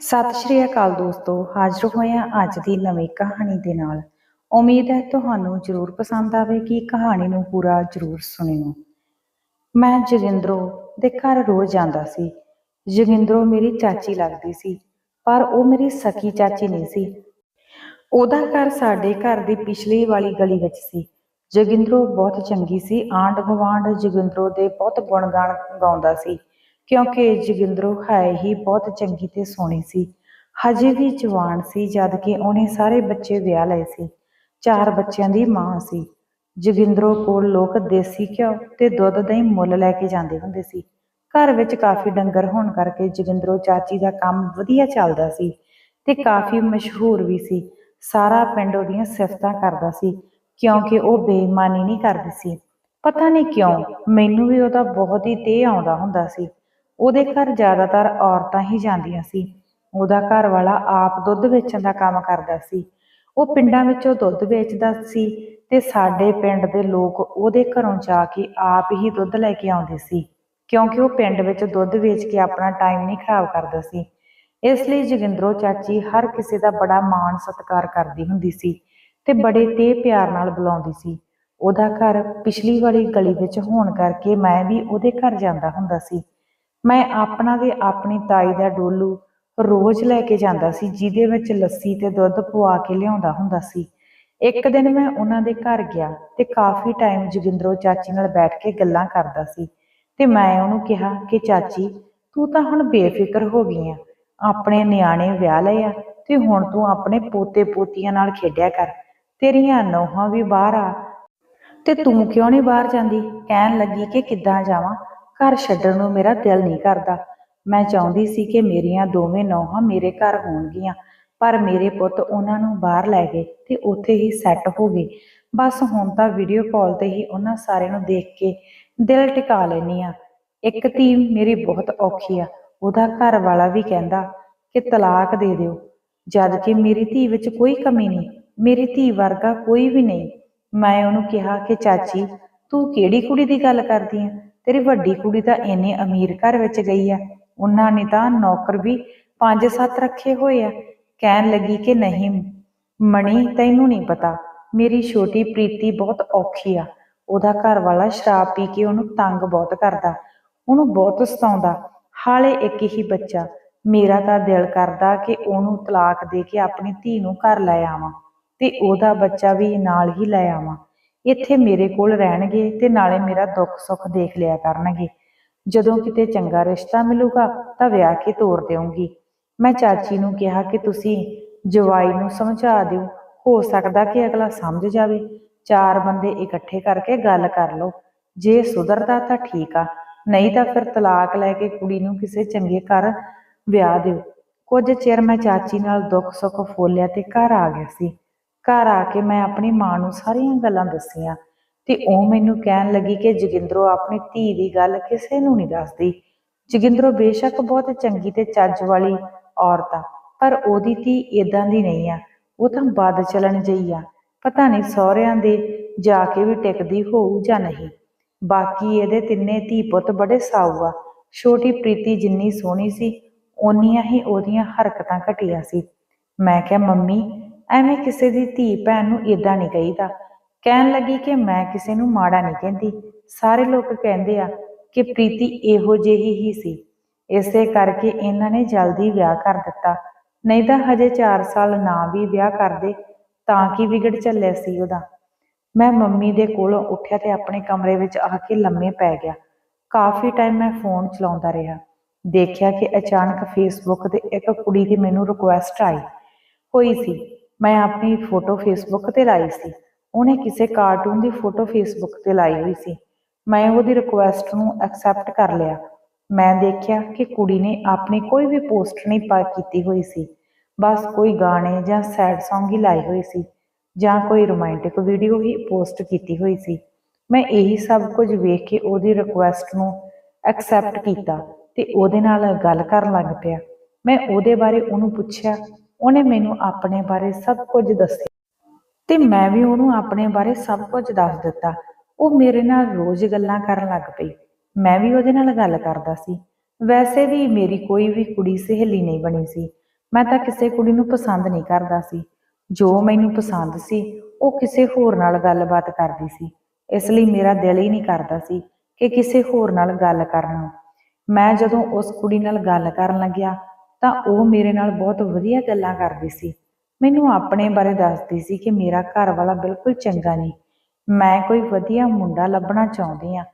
ਸਤਿ ਸ਼੍ਰੀ ਅਕਾਲ ਦੋਸਤੋ, ਹਾਜ਼ਰ ਹੋਏ ਹਾਂ ਅੱਜ ਦੀ ਨਵੀਂ ਕਹਾਣੀ ਦੇ ਨਾਲ। ਉਮੀਦ ਹੈ ਤੁਹਾਨੂੰ ਜ਼ਰੂਰ ਪਸੰਦ ਆਵੇਗੀ, ਕਹਾਣੀ ਨੂੰ ਪੂਰਾ ਜ਼ਰੂਰ ਸੁਣਿਓ। ਮੈਂ ਜੋਗਿੰਦਰੋ ਦੇ ਘਰ ਰੋਜ਼ ਜਾਂਦਾ ਸੀ। ਜੋਗਿੰਦਰੋ ਮੇਰੀ ਚਾਚੀ ਲੱਗਦੀ ਸੀ, ਪਰ ਉਹ ਮੇਰੀ ਸਕੀ ਚਾਚੀ ਨਹੀਂ ਸੀ। ਉਹਦਾ ਘਰ ਸਾਡੇ ਘਰ ਦੀ ਪਿਛਲੀ ਵਾਲੀ ਗਲੀ ਵਿੱਚ ਸੀ। ਜੋਗਿੰਦਰੋ ਬਹੁਤ ਚੰਗੀ ਸੀ ਆਂਢ ਗੁਆਂਢ ਜੋਗਿੰਦਰੋ ਦੇ ਬਹੁਤ ਗੁਣਗਾਨ ਗਾਉਂਦਾ ਸੀ। ਕਿਉਂਕਿ ਜੋਗਿੰਦਰੋ ਹੈ ਹੀ ਬਹੁਤ ਚੰਗੀ ਤੇ ਸੋਹਣੀ ਸੀ। ਹਜੇ ਵੀ ਜਵਾਨ ਸੀ ਜਦ ਕਿ ਉਹਨੇ ਸਾਰੇ ਬੱਚੇ ਵਿਆਹ ਲਏ ਸੀ। ਚਾਰ ਬੱਚਿਆਂ ਦੀ ਮਾਂ ਸੀ। ਜੋਗਿੰਦਰੋ ਕੋਲ ਲੋਕ ਦੇਸੀ ਘਿਓ ਤੇ ਦੁੱਧ ਦਾ ਹੀ ਮੁੱਲ ਲੈ ਕੇ ਜਾਂਦੇ ਹੁੰਦੇ ਸੀ। ਘਰ ਵਿੱਚ ਕਾਫੀ ਡੰਗਰ ਹੋਣ ਕਰਕੇ ਜੋਗਿੰਦਰੋ ਚਾਚੀ ਦਾ ਕੰਮ ਵਧੀਆ ਚੱਲਦਾ ਸੀ ਤੇ ਕਾਫੀ ਮਸ਼ਹੂਰ ਵੀ ਸੀ। ਸਾਰਾ ਪਿੰਡ ਉਹਦੀਆਂ ਸਿਫਤਾਂ ਕਰਦਾ ਸੀ ਕਿਉਂਕਿ ਉਹ ਬੇਈਮਾਨੀ ਨਹੀਂ ਕਰਦੀ ਸੀ। ਪਤਾ ਨਹੀਂ ਕਿਉਂ, ਮੈਨੂੰ ਵੀ ਉਹਦਾ ਬਹੁਤ ਹੀ ਤੇ ਆਉਂਦਾ ਹੁੰਦਾ ਸੀ। ਉਹਦੇ ਘਰ ਜ਼ਿਆਦਾਤਰ ਔਰਤਾਂ ਹੀ ਜਾਂਦੀਆਂ ਸੀ। ਉਹਦਾ ਘਰ ਵਾਲਾ ਆਪ ਦੁੱਧ ਵੇਚਣ ਦਾ ਕੰਮ ਕਰਦਾ ਸੀ। ਉਹ ਪਿੰਡਾਂ ਵਿੱਚੋਂ ਦੁੱਧ ਵੇਚਦਾ ਸੀ ਤੇ ਸਾਡੇ ਪਿੰਡ ਦੇ ਲੋਕ ਉਹਦੇ ਘਰੋਂ ਜਾ ਕੇ ਆਪ ਹੀ ਦੁੱਧ ਲੈ ਕੇ ਆਉਂਦੇ ਸੀ। ਕਿਉਂਕਿ ਉਹ ਪਿੰਡ ਵਿੱਚ ਦੁੱਧ ਵੇਚ ਕੇ ਆਪਣਾ ਟਾਈਮ ਨਹੀਂ ਖਰਾਬ ਕਰਦਾ ਸੀ। ਇਸ ਲਈ ਜੋਗਿੰਦਰੋ ਚਾਚੀ ਹਰ ਕਿਸੇ ਦਾ ਬੜਾ ਮਾਣ ਸਤਿਕਾਰ ਕਰਦੀ ਹੁੰਦੀ ਸੀ ਤੇ ਬੜੇ ਤੇ ਪਿਆਰ ਨਾਲ ਬੁਲਾਉਂਦੀ ਸੀ। ਉਹਦਾ ਘਰ ਪਿਛਲੀ ਵਾਲੀ ਗਲੀ ਵਿੱਚ ਹੋਣ ਕਰਕੇ ਮੈਂ ਵੀ ਉਹਦੇ ਘਰ ਜਾਂਦਾ ਹੁੰਦਾ ਸੀ। ਮੈਂ ਆਪਣਾ ਤੇ ਆਪਣੀ ਤਾਈ ਦਾ ਡੋਲੂ ਰੋਜ਼ ਲੈ ਕੇ ਜਾਂਦਾ ਸੀ ਜਿਹਦੇ ਵਿੱਚ ਲੱਸੀ ਤੇ ਦੁੱਧ ਪਵਾ ਕੇ ਲਿਆਉਂਦਾ ਹੁੰਦਾ ਸੀ। ਇੱਕ ਦਿਨ ਮੈਂ ਉਹਨਾਂ ਦੇ ਘਰ ਗਿਆ ਤੇ ਕਾਫੀ ਟਾਈਮ ਜੋਗਿੰਦਰੋ ਚਾਚੀ ਨਾਲ ਬੈਠ ਕੇ ਗੱਲਾਂ ਕਰਦਾ ਸੀ ਤੇ ਮੈਂ ਉਹਨੂੰ ਕਿਹਾ ਕਿ ਚਾਚੀ ਤੂੰ ਤਾਂ ਹੁਣ ਬੇਫਿਕਰ ਹੋ ਗਈ ਆ। ਆਪਣੇ ਨਿਆਣੇ ਵਿਆਹ ਲਏ ਆ ਤੇ ਹੁਣ ਤੂੰ ਆਪਣੇ ਪੋਤੇ ਪੋਤੀਆਂ ਨਾਲ ਖੇਡਿਆ ਕਰ। ਤੇਰੀਆਂ ਨੌਹਾਂ ਵੀ ਬਾਹਰ ਆ। ਤੇ ਤੂੰ ਕਿਉਂ ਨਹੀਂ ਬਾਹਰ ਜਾਂਦੀ? ਕਹਿਣ ਲੱਗੀ ਕਿ ਕਿੱਦਾਂ ਜਾਵਾਂ? ਘਰ ਛੱਡਣ ਨੂੰ ਮੇਰਾ ਦਿਲ ਨਹੀਂ ਕਰਦਾ। ਮੈਂ ਚਾਹੁੰਦੀ ਸੀ ਕਿ ਮੇਰੀਆਂ ਦੋਵੇਂ ਨੌਹਾਂ ਮੇਰੇ ਘਰ ਹੋਣਗੀਆਂ, ਪਰ ਮੇਰੇ ਪੁੱਤ ਉਹਨਾਂ ਨੂੰ ਬਾਹਰ ਲੈ ਗਏ ਤੇ ਉੱਥੇ ਹੀ ਸੈੱਟ ਹੋ ਗਏ। ਬਸ ਹੁਣ ਤਾਂ ਵੀਡੀਓ ਕਾਲ ਤੇ ਹੀ ਉਹਨਾਂ ਸਾਰਿਆਂ ਨੂੰ ਦੇਖ ਕੇ ਦਿਲ ਟਿਕਾ ਲੈਨੀ ਆ ਇੱਕ ਧੀ ਮੇਰੀ ਬਹੁਤ ਔਖੀ ਆ, ਉਹਦਾ ਘਰ ਵਾਲਾ ਵੀ ਕਹਿੰਦਾ ਕਿ ਤਲਾਕ ਦੇ ਦਿਓ, ਜਦ ਕਿ ਮੇਰੀ ਧੀ ਵਿੱਚ ਕੋਈ ਕਮੀ ਨਹੀਂ, ਮੇਰੀ ਧੀ ਵਰਗਾ ਕੋਈ ਵੀ ਨਹੀਂ। ਮੈਂ ਉਹਨੂੰ ਕਿਹਾ ਕਿ ਚਾਚੀ, ਤੂੰ ਕਿਹੜੀ ਕੁੜੀ ਦੀ ਗੱਲ ਕਰਦੀ ਆ? ਤੇਰੀ ਵੱਡੀ ਕੁੜੀ ਤਾਂ ਇੰਨੇ ਅਮੀਰ ਘਰ ਵਿੱਚ ਗਈ ਆ। ਉਹਨਾਂ ਨੇ ਤਾਂ ਨੌਕਰ ਵੀ ਪੰਜ ਸੱਤ ਰੱਖੇ ਹੋਏ ਆ। ਕਹਿਣ ਲੱਗੀ ਕਿ ਨਹੀਂ, ਮਣੀ, ਤੈਨੂੰ ਨਹੀਂ ਪਤਾ, ਮੇਰੀ ਛੋਟੀ ਪ੍ਰੀਤੀ ਬਹੁਤ ਔਖੀ ਆ। ਉਹਦਾ ਘਰ ਵਾਲਾ ਸ਼ਰਾਬ ਪੀ ਕੇ ਉਹਨੂੰ ਤੰਗ ਬਹੁਤ ਕਰਦਾ, ਉਹਨੂੰ ਬਹੁਤ ਸਤਾਉਂਦਾ। ਹਾਲੇ ਇੱਕ ਹੀ ਬੱਚਾ, ਮੇਰਾ ਤਾਂ ਦਿਲ ਕਰਦਾ ਕਿ ਉਹਨੂੰ ਤਲਾਕ ਦੇ ਕੇ ਆਪਣੀ ਧੀ ਨੂੰ ਘਰ ਲੈ ਆਵਾਂ ਤੇ ਉਹਦਾ ਬੱਚਾ ਵੀ ਨਾਲ ਹੀ ਲੈ ਆਵਾਂ। ਇੱਥੇ ਮੇਰੇ ਕੋਲ ਰਹਿਣਗੇ ਤੇ ਨਾਲੇ ਮੇਰਾ ਦੁੱਖ ਸੁੱਖ ਦੇਖ ਲਿਆ ਕਰਨਗੇ। ਜਦੋਂ ਕਿਤੇ ਚੰਗਾ ਰਿਸ਼ਤਾ ਮਿਲੂਗਾ ਤਾਂ ਵਿਆਹ ਕੇ ਤੋਰ ਦੇਵਾਂਗੀ ਮੈਂ ਚਾਚੀ ਨੂੰ ਕਿਹਾ ਕਿ ਤੁਸੀਂ ਜਵਾਈ ਨੂੰ ਸਮਝਾ ਦਿਓ। ਹੋ ਸਕਦਾ ਕਿ ਅਗਲਾ ਸਮਝ ਜਾਵੇ। ਚਾਰ ਬੰਦੇ ਇਕੱਠੇ ਕਰਕੇ ਗੱਲ ਕਰ ਲਓ। ਜੇ ਸੁਧਰਦਾ ਤਾਂ ਠੀਕ ਆ। ਨਹੀਂ ਤਾਂ ਫਿਰ ਤਲਾਕ ਲੈ ਕੇ ਕੁੜੀ ਨੂੰ ਕਿਸੇ ਚੰਗੇ ਘਰ ਵਿਆਹ ਦਿਓ। ਕੁਝ ਚਿਰ ਮੈਂ ਚਾਚੀ ਨਾਲ ਦੁੱਖ ਸੁੱਖ ਫੋਲਿਆ ਤੇ ਘਰ ਆ ਗਿਆ ਸੀ। ਘਰ ਆ ਕੇ ਮੈਂ ਆਪਣੀ ਮਾਂ ਨੂੰ ਸਾਰੀਆਂ ਗੱਲਾਂ ਦੱਸੀਆਂ ਤੇ ਉਹ ਮੈਨੂੰ ਕਹਿਣ ਲੱਗੀ ਕਿ ਜੋਗਿੰਦਰੋ, ਆਪਣੀ ਧੀ ਦੀ ਗੱਲ ਕਿਸੇ ਨੂੰ ਨਹੀਂ ਦੱਸਦੀ। ਜੋਗਿੰਦਰੋ ਬੇਸ਼ੱਕ ਬਹੁਤ ਚੰਗੀ ਤੇ ਚੱਜ ਵਾਲੀ ਔਰਤ ਆ, ਪਰ ਉਹਦੀ ਧੀ ਇਦਾਂ ਦੀ ਨਹੀਂ ਆ। ਉਹ ਤਾਂ ਬਦ ਚਲਣ ਜਈ ਆ। ਪਤਾ ਨਹੀਂ ਸਹੁਰਿਆਂ ਦੇ ਜਾ ਕੇ ਵੀ ਟਿਕਦੀ ਹੋਊ ਜਾਂ ਨਹੀਂ। ਬਾਕੀ ਇਹਦੇ ਤਿੰਨੇ ਧੀ ਪੁੱਤ ਬੜੇ ਸਾਊ ਆ। ਛੋਟੀ ਪ੍ਰੀਤੀ ਜਿੰਨੀ ਸੋਹਣੀ ਸੀ, ਓਨੀਆਂ ਹੀ ਉਹਦੀਆਂ ਹਰਕਤਾਂ ਘਟੀਆਂ ਸੀ। ਮੈਂ ਕਿਹਾ, ਮੰਮੀ ਐਵੇਂ ਕਿਸੇ ਦੀ ਧੀ ਭੈਣ ਨੂੰ ਇਦਾਂ ਨਹੀਂ ਕਹੀਦਾ। ਕਹਿਣ ਲੱਗੀ ਕਿ ਮੈਂ ਕਿਸੇ ਨੂੰ ਮਾੜਾ ਨਹੀਂ ਕਹਿੰਦੀ। ਸਾਰੇ ਲੋਕ ਕਹਿੰਦੇ ਆ ਕਿ ਪ੍ਰੀਤੀ ਇਹੋ ਜਿਹੀ ਹੀ ਸੀ। ਇਸੇ ਕਰਕੇ ਇਹਨਾਂ ਨੇ ਜਲਦੀ ਵਿਆਹ ਕਰ ਦਿੱਤਾ। ਨਹੀਂ ਤਾਂ ਹਜੇ 4 ਸਾਲ ਨਾ ਵੀ ਵਿਆਹ ਕਰਦੇ, ਤਾਂ ਕੀ ਵਿਗੜ ਚੱਲਿਆ ਸੀ ਉਹਦਾ। ਮੈਂ ਮੰਮੀ ਦੇ ਕੋਲੋਂ ਉੱਠਿਆ ਤੇ ਆਪਣੇ ਕਮਰੇ ਵਿੱਚ ਆ ਕੇ ਲੰਮੇ ਪੈ ਗਿਆ। ਕਾਫੀ ਟਾਈਮ ਮੈਂ ਫੋਨ ਚਲਾਉਂਦਾ ਰਿਹਾ। ਦੇਖਿਆ ਕਿ ਅਚਾਨਕ ਫੇਸਬੁੱਕ ਤੇ ਇੱਕ ਕੁੜੀ ਦੀ ਮੈਨੂੰ ਰਿਕੁਐਸਟ ਆਈ। ਹੋਈ ਸੀ। ਮੈਂ ਆਪਣੀ ਫੋਟੋ ਫੇਸਬੁੱਕ ਤੇ ਲਾਈ ਸੀ। ਉਹਨੇ ਕਿਸੇ ਕਾਰਟੂਨ ਦੀ ਫੋਟੋ ਫੇਸਬੁੱਕ ਤੇ ਲਾਈ ਹੋਈ ਸੀ। ਮੈਂ ਉਹਦੀ ਰਿਕੁਐਸਟ ਨੂੰ ਐਕਸੈਪਟ ਕਰ ਲਿਆ। ਮੈਂ ਦੇਖਿਆ ਕਿ ਕੁੜੀ ਨੇ ਆਪਣੀ ਕੋਈ ਵੀ ਪੋਸਟ ਨਹੀਂ ਪਾ ਕੀਤੀ ਹੋਈ ਸੀ। ਬਸ ਕੋਈ ਗਾਣੇ ਜਾਂ ਸੈਡ Song ਹੀ ਲਾਏ ਹੋਏ ਸੀ ਜਾਂ ਕੋਈ ਰੋਮਾਂਟਿਕ ਵੀਡੀਓ ਹੀ ਪੋਸਟ ਕੀਤੀ ਹੋਈ ਸੀ। ਮੈਂ ਇਹੀ ਸਭ ਕੁਝ ਵੇਖ ਕੇ ਉਹਦੀ ਰਿਕੁਐਸਟ ਨੂੰ ਐਕਸੈਪਟ ਕੀਤਾ ਤੇ ਉਹਦੇ ਨਾਲ ਗੱਲ ਕਰਨ ਲੱਗ ਪਿਆ। ਮੈਂ ਉਹਦੇ ਬਾਰੇ ਉਹਨੂੰ ਪੁੱਛਿਆ ਉਹਨੇ ਮੈਨੂੰ ਆਪਣੇ ਬਾਰੇ ਸਭ ਕੁਝ ਦੱਸਿਆ। ਤੇ ਮੈਂ ਵੀ ਉਹਨੂੰ ਆਪਣੇ ਬਾਰੇ ਸਭ ਕੁਝ ਦੱਸ ਦਿੱਤਾ। ਉਹ ਮੇਰੇ ਨਾਲ ਰੋਜ਼ ਗੱਲਾਂ ਕਰਨ ਲੱਗ ਪਈ। ਮੈਂ ਵੀ ਉਹਦੇ ਨਾਲ ਗੱਲ ਕਰਦਾ ਸੀ। ਵੈਸੇ ਵੀ ਮੇਰੀ ਕੋਈ ਵੀ ਕੁੜੀ ਸਹੇਲੀ ਨਹੀਂ ਬਣੀ ਸੀ। ਮੈਂ ਤਾਂ ਕਿਸੇ ਕੁੜੀ ਨੂੰ ਪਸੰਦ ਨਹੀਂ ਕਰਦਾ ਸੀ। ਜੋ ਮੈਨੂੰ ਪਸੰਦ ਸੀ, ਉਹ ਕਿਸੇ ਹੋਰ ਨਾਲ ਗੱਲਬਾਤ ਕਰਦੀ ਸੀ। ਇਸ ਲਈ ਮੇਰਾ ਦਿਲ ਹੀ ਨਹੀਂ ਕਰਦਾ ਸੀ ਕਿ ਕਿਸੇ ਹੋਰ ਨਾਲ ਗੱਲ ਕਰਨ। ਨੂੰ ਮੈਂ ਜਦੋਂ ਉਸ ਕੁੜੀ ਨਾਲ ਗੱਲ ਕਰਨ ਲੱਗਿਆ ਤਾਂ ਉਹ ਮੇਰੇ ਨਾਲ ਬਹੁਤ ਵਧੀਆ ਗੱਲਾਂ ਕਰਦੀ ਸੀ। ਮੈਨੂੰ ਆਪਣੇ ਬਾਰੇ ਦੱਸਦੀ ਸੀ ਕਿ ਮੇਰਾ ਘਰ ਵਾਲਾ ਬਿਲਕੁਲ ਚੰਗਾ ਨਹੀਂ। ਮੈਂ ਕੋਈ ਵਧੀਆ ਮੁੰਡਾ ਲੱਭਣਾ ਚਾਹੁੰਦੀ ਆ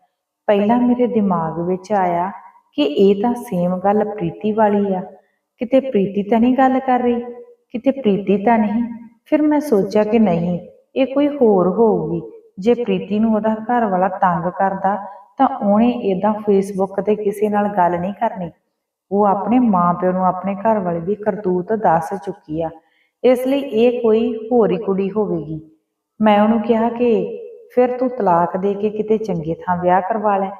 ਪਹਿਲਾਂ ਮੇਰੇ ਦਿਮਾਗ ਵਿੱਚ ਆਇਆ ਕਿ ਇਹ ਤਾਂ ਸੇਮ ਗੱਲ ਪ੍ਰੀਤੀ ਵਾਲੀ ਆ। ਕਿਤੇ ਪ੍ਰੀਤੀ ਤਾਂ ਨਹੀਂ ਗੱਲ ਕਰ ਰਹੀ? ਕਿਤੇ ਪ੍ਰੀਤੀ ਤਾਂ ਨਹੀਂ? ਫਿਰ ਮੈਂ ਸੋਚਿਆ ਕਿ ਨਹੀਂ, ਇਹ ਕੋਈ ਹੋਰ ਹੋਊਗੀ। ਜੇ ਪ੍ਰੀਤੀ ਨੂੰ ਉਹਦਾ ਘਰ ਵਾਲਾ ਤੰਗ ਕਰਦਾ ਤਾਂ ਉਹਨੇ ਇਦਾਂ ਫੇਸਬੁੱਕ ਤੇ ਕਿਸੇ ਨਾਲ ਗੱਲ ਨਹੀਂ ਕਰਨੀ। ਉਹ ਆਪਣੇ ਮਾਪਿਓ ਨੂੰ ਆਪਣੇ ਘਰ ਵਾਲੇ ਦੀ ਕਰਤੂਤ ਦੱਸ ਚੁੱਕੀ ਆ। ਇਸ ਲਈ ਇਹ ਕੋਈ ਹੋਰ ਹੀ ਕੁੜੀ ਹੋਵੇਗੀ। ਮੈਂ ਉਹਨੂੰ ਕਿਹਾ ਕਿ ਫਿਰ ਤੂੰ ਤਲਾਕ ਦੇ ਕੇ ਕਿਤੇ ਚੰਗੇ ਥਾਂ ਵਿਆਹ ਕਰਵਾ ਲੈ।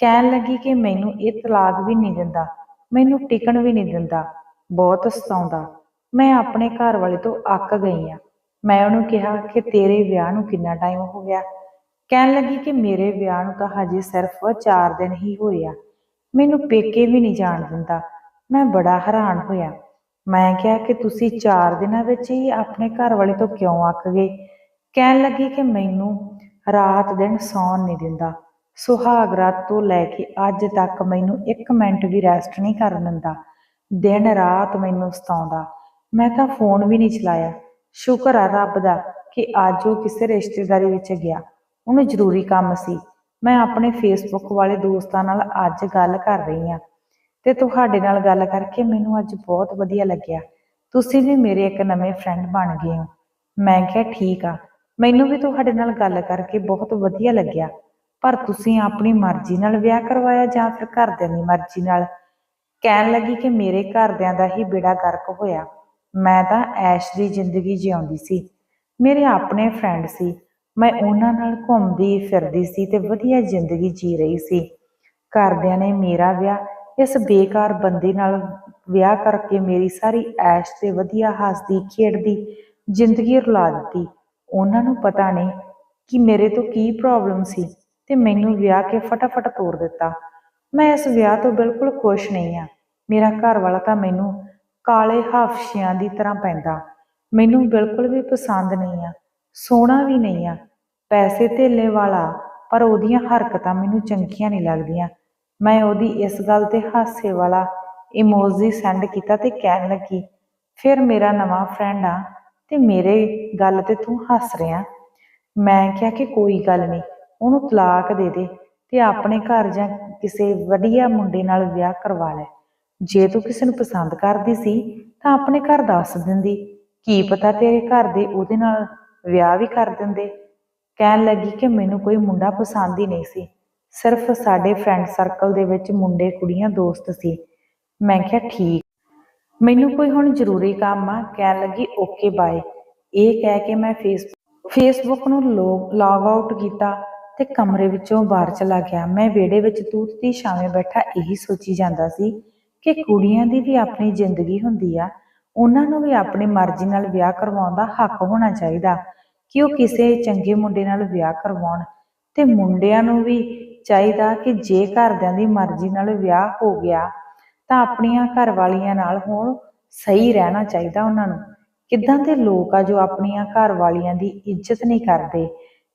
ਕਹਿਣ ਲੱਗੀ ਕਿ ਮੈਨੂੰ ਇਹ ਤਲਾਕ ਵੀ ਨਹੀਂ ਦਿੰਦਾ, ਮੈਨੂੰ ਟਿਕਣ ਵੀ ਨਹੀਂ ਦਿੰਦਾ, ਬਹੁਤ ਸਤਾਉਂਦਾ। ਮੈਂ ਆਪਣੇ ਘਰ ਵਾਲੇ ਤੋਂ ਅੱਕ ਗਈ ਆ। ਮੈਂ ਉਹਨੂੰ ਕਿਹਾ ਕਿ ਤੇਰੇ ਵਿਆਹ ਨੂੰ ਕਿੰਨਾ ਟਾਈਮ ਹੋ ਗਿਆ? ਕਹਿਣ ਲੱਗੀ ਕਿ ਮੇਰੇ ਵਿਆਹ ਨੂੰ ਤਾਂ ਹਜੇ ਸਿਰਫ 4 ਦਿਨ ਹੀ ਹੋਏ ਆ। ਮੈਨੂੰ ਪੇਕੇ ਵੀ ਨਹੀਂ ਜਾਣ ਦਿੰਦਾ। ਮੈਂ ਬੜਾ ਹੈਰਾਨ ਹੋਇਆ। ਮੈਂ ਕਿਹਾ ਕਿ ਤੁਸੀਂ 4 ਦਿਨਾਂ ਵਿੱਚ ਹੀ ਆਪਣੇ ਘਰ ਵਾਲੇ ਤੋਂ ਕਿਉਂ ਅੱਕ ਗਏ? ਕਹਿਣ ਲੱਗੀ ਕਿ ਮੈਨੂੰ ਰਾਤ ਦਿਨ ਸੌਣ ਨਹੀਂ ਦਿੰਦਾ। ਸੁਹਾਗ ਰਾਤ ਤੋਂ ਲੈ ਕੇ ਅੱਜ ਤੱਕ ਮੈਨੂੰ 1 ਮਿੰਟ ਵੀ ਰੈਸਟ ਨਹੀਂ ਕਰਨ ਦਿੰਦਾ। ਦਿਨ ਰਾਤ ਮੈਨੂੰ ਸਤਾਉਂਦਾ। ਮੈਂ ਤਾਂ ਫੋਨ ਵੀ ਨਹੀਂ ਚਲਾਇਆ। ਸ਼ੁਕਰ ਆ ਰੱਬ ਦਾ ਕਿ ਅੱਜ ਉਹ ਕਿਸੇ ਰਿਸ਼ਤੇਦਾਰੀ ਵਿੱਚ ਗਿਆ। ਉਹਨੂੰ ਜ਼ਰੂਰੀ ਕੰਮ ਸੀ। ਮੈਂ ਆਪਣੇ ਫੇਸਬੁੱਕ ਵਾਲੇ ਦੋਸਤਾਂ ਨਾਲ ਅੱਜ ਗੱਲ ਕਰ ਰਹੀ ਹਾਂ ਤੇ ਤੁਹਾਡੇ ਨਾਲ ਗੱਲ ਕਰਕੇ ਮੈਨੂੰ ਅੱਜ ਬਹੁਤ ਵਧੀਆ ਲੱਗਿਆ। ਤੁਸੀਂ ਵੀ ਮੇਰੇ ਇੱਕ ਨਵੇਂ ਫਰੈਂਡ ਬਣ ਗਏ ਹੋ। ਮੈਂ ਕਿਹਾ ਠੀਕ ਆ। ਮੈਨੂੰ ਵੀ ਤੁਹਾਡੇ ਨਾਲ ਗੱਲ ਕਰਕੇ ਬਹੁਤ ਵਧੀਆ ਲੱਗਿਆ। ਪਰ ਤੁਸੀਂ ਆਪਣੀ ਮਰਜ਼ੀ ਨਾਲ ਵਿਆਹ ਕਰਵਾਇਆ ਜਾਂ ਫਿਰ ਘਰਦਿਆਂ ਦੀ ਮਰਜ਼ੀ ਨਾਲ? ਕਹਿਣ ਲੱਗੀ ਕਿ ਮੇਰੇ ਘਰਦਿਆਂ ਦਾ ਹੀ ਬੇੜਾ ਗਰਕ ਹੋਇਆ। ਮੈਂ ਤਾਂ ਐਸ਼ ਦੀ ਜ਼ਿੰਦਗੀ ਜਿਉਂਦੀ ਸੀ। ਮੇਰੇ ਆਪਣੇ ਫਰੈਂਡ ਸੀ। ਮੈਂ ਉਹਨਾਂ ਨਾਲ ਘੁੰਮਦੀ ਫਿਰਦੀ ਸੀ ਤੇ ਵਧੀਆ ਜ਼ਿੰਦਗੀ ਜੀ ਰਹੀ ਸੀ। ਘਰਦਿਆਂ ਨੇ ਮੇਰਾ ਵਿਆਹ, ਇਸ ਬੇਕਾਰ ਬੰਦੇ ਨਾਲ ਵਿਆਹ ਕਰਕੇ ਮੇਰੀ ਸਾਰੀ ਐਸ਼ ਤੇ ਵਧੀਆ ਹੱਸਦੀ, ਖੇਡਦੀ, ਜ਼ਿੰਦਗੀ ਰੁਲਾ ਦਿੱਤੀ। ਉਹਨਾਂ ਨੂੰ ਪਤਾ ਨਹੀਂ ਕਿ ਮੇਰੇ ਤੋਂ ਕੀ ਪ੍ਰੋਬਲਮ ਸੀ ਤੇ ਮੈਨੂੰ ਵਿਆਹ ਕੇ ਫਟਾਫਟ ਤੋੜ ਦਿੱਤਾ। ਮੈਂ ਇਸ ਵਿਆਹ ਤੋਂ ਬਿਲਕੁਲ ਖੁਸ਼ ਨਹੀਂ ਆ ਮੇਰਾ ਘਰ ਵਾਲਾ ਤਾਂ ਮੈਨੂੰ ਕਾਲੇ ਹਾਫਸ਼ਿਆਂ ਦੀ ਤਰ੍ਹਾਂ ਪੈਂਦਾ। ਮੈਨੂੰ ਬਿਲਕੁਲ ਵੀ ਪਸੰਦ ਨਹੀਂ ਆ, ਸੋਹਣਾ ਵੀ ਨਹੀਂ ਆ। ਪੈਸੇ ਧੇਲੇ ਵਾਲਾ, ਪਰ ਉਹਦੀਆਂ ਹਰਕਤਾਂ ਮੈਨੂੰ ਚੰਗੀਆਂ ਨਹੀਂ ਲੱਗਦੀਆਂ। ਮੈਂ ਉਹਦੀ ਇਸ ਗੱਲ ਤੇ ਹਾਸੇ ਵਾਲਾ ਇਮੋਜੀ ਸੈਂਡ ਕੀਤਾ ਤੇ ਕਹਿਣ ਲੱਗੀ, ਫਿਰ ਮੇਰਾ ਨਵਾਂ ਫਰੈਂਡ ਆ ਤੇ ਮੇਰੇ ਗੱਲ ਤੇ ਤੂੰ ਹੱਸ ਰਿਹਾ। ਮੈਂ ਕਿਹਾ ਕਿ ਕੋਈ ਗੱਲ ਨਹੀਂ, ਉਹਨੂੰ ਤਲਾਕ ਦੇ ਦੇ ਤੇ ਆਪਣੇ ਘਰ ਜਾਂ ਕਿਸੇ ਵਧੀਆ ਮੁੰਡੇ ਨਾਲ ਵਿਆਹ ਕਰਵਾ ਲੈ। ਜੇ ਤੂੰ ਕਿਸੇ ਨੂੰ ਪਸੰਦ ਕਰਦੀ ਸੀ ਤਾਂ ਆਪਣੇ ਘਰ ਦੱਸ ਦਿੰਦੀ। ਕੀ ਪਤਾ ਤੇਰੇ ਘਰ ਦੇ ਉਹਦੇ ਨਾਲ ਵਿਆਹ ਵੀ ਕਰ ਦਿੰਦੇ। ਕਹਿਣ ਲੱਗੀ ਕਿ ਮੈਨੂੰ ਕੋਈ ਮੁੰਡਾ ਪਸੰਦ ਹੀ ਨਹੀਂ ਸੀ। ਸਿਰਫ ਸਾਡੇ ਫਰੈਂਡ ਸਰਕਲ ਦੇ ਵਿੱਚ ਮੁੰਡੇ, ਕੁੜੀਆਂ, ਦੋਸਤ ਸੀ। ਮੈਂ ਕਿਹਾ, ਠੀਕ। ਮੈਨੂੰ ਕੋਈ ਹੁਣ ਜ਼ਰੂਰੀ ਕੰਮ ਆ? ਕਹਿਣ ਲੱਗੀ, ਓਕੇ, ਬਾਏ। ਇਹ ਕਹਿ ਕੇ ਮੈਂ ਫੇਸ, ਫੇਸਬੁੱਕ ਨੂੰ ਲੌਗ ਆਊਟ ਕੀਤਾ ਤੇ ਕਮਰੇ ਵਿੱਚੋਂ ਬਾਹਰ ਚਲਾ ਗਿਆ। ਮੈਂ ਵਿਹੜੇ ਵਿੱਚ ਤੂਤ ਦੀ ਛਾਵੇਂ ਬੈਠਾ ਇਹੀ ਸੋਚੀ ਜਾਂਦਾ ਸੀ ਕਿ ਕੁੜੀਆਂ ਦੀ ਵੀ ਆਪਣੀ ਜ਼ਿੰਦਗੀ ਹੁੰਦੀ ਆ। ਉਹਨਾਂ ਨੂੰ ਵੀ ਆਪਣੀ ਮਰਜ਼ੀ ਨਾਲ ਵਿਆਹ ਕਰਵਾਉਣ ਦਾ ਹੱਕ ਹੋਣਾ ਚਾਹੀਦਾ। ਕਿ ਉਹ ਕਿਸੇ ਚੰਗੇ ਮੁੰਡੇ ਨਾਲ ਵਿਆਹ ਕਰਵਾਉਣ। ਤੇ ਮੁੰਡਿਆਂ ਨੂੰ ਵੀ ਚਾਹੀਦਾ ਕਿ ਜੇ ਘਰਦਿਆਂ ਦੀ ਮਰਜ਼ੀ ਨਾਲ ਵਿਆਹ ਹੋ ਗਿਆ, ਤਾਂ ਆਪਣੀਆਂ ਘਰ ਵਾਲੀਆਂ ਨਾਲ ਹੋਣ ਸਹੀ ਰਹਿਣਾ ਚਾਹੀਦਾ ਉਹਨਾਂ ਨੂੰ। ਕਿੱਦਾਂ ਦੇ ਲੋਕ ਆ ਜੋ ਆਪਣੀਆਂ ਘਰ ਵਾਲੀਆਂ ਦੀ ਇੱਜ਼ਤ ਨਹੀਂ ਕਰਦੇ?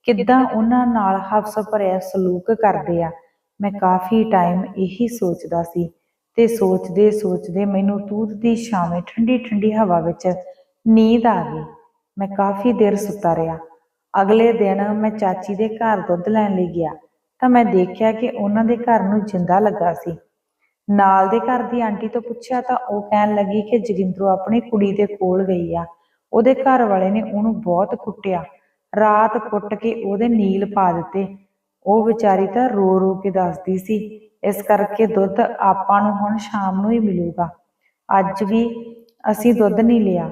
ਕਿੱਦਾਂ ਉਹਨਾਂ ਨਾਲ ਹਫਸ ਭਰਿਆ ਸਲੂਕ ਕਰਦੇ ਆ? ਮੈਂ ਕਾਫੀ ਟਾਈਮ ਇਹੀ ਸੋਚਦਾ ਸੀ ਤੇ ਸੋਚਦੇ ਸੋਚਦੇ ਮੈਨੂੰ ਤੂਤ ਦੀ ਛਾਵੇਂ ਠੰਡੀ ਠੰਡੀ ਹਵਾ ਵਿੱਚ ਨੀਂਦ ਆ ਗਈ। ਮੈਂ ਕਾਫੀ ਦੇਰ ਸੁੱਤਾ ਰਿਹਾ। ਅਗਲੇ ਦਿਨ ਮੈਂ ਚਾਚੀ ਦੇ ਘਰ ਦੁੱਧ ਲੈਣ ਲਈ ਗਿਆ, ਤਾਂ ਮੈਂ ਦੇਖਿਆ ਕਿ ਉਹਨਾਂ ਦੇ ਘਰ ਨੂੰ ਜਿੰਦਾ ਲੱਗਾ ਸੀ। ਨਾਲ ਦੇ ਘਰ ਦੀ ਆਂਟੀ ਤੋਂ ਪੁੱਛਿਆ ਤਾਂ ਉਹ ਕਹਿਣ ਲੱਗੀ ਕਿ ਜਗਿੰਦਰੋ ਆਪਣੀ ਕੁੜੀ ਦੇ ਕੋਲ ਗਈ ਆ। ਉਹਦੇ ਘਰ ਵਾਲੇ ਨੇ ਉਹਨੂੰ ਬਹੁਤ ਕੁੱਟਿਆ। ਰਾਤ ਕੁੱਟ ਕੇ ਉਹਦੇ ਨੀਲ ਪਾ ਦਿੱਤੇ। ਉਹ ਵਿਚਾਰੀ ਤਾਂ ਰੋ ਰੋ ਕੇ ਦੱਸਦੀ ਸੀ, ਇਸ ਕਰਕੇ ਦੁੱਧ ਆਪਾਂ ਨੂੰ ਹੁਣ ਸ਼ਾਮ ਨੂੰ ਹੀ ਮਿਲੂਗਾ। ਅੱਜ ਵੀ ਅਸੀਂ ਦੁੱਧ ਨਹੀਂ ਲਿਆ।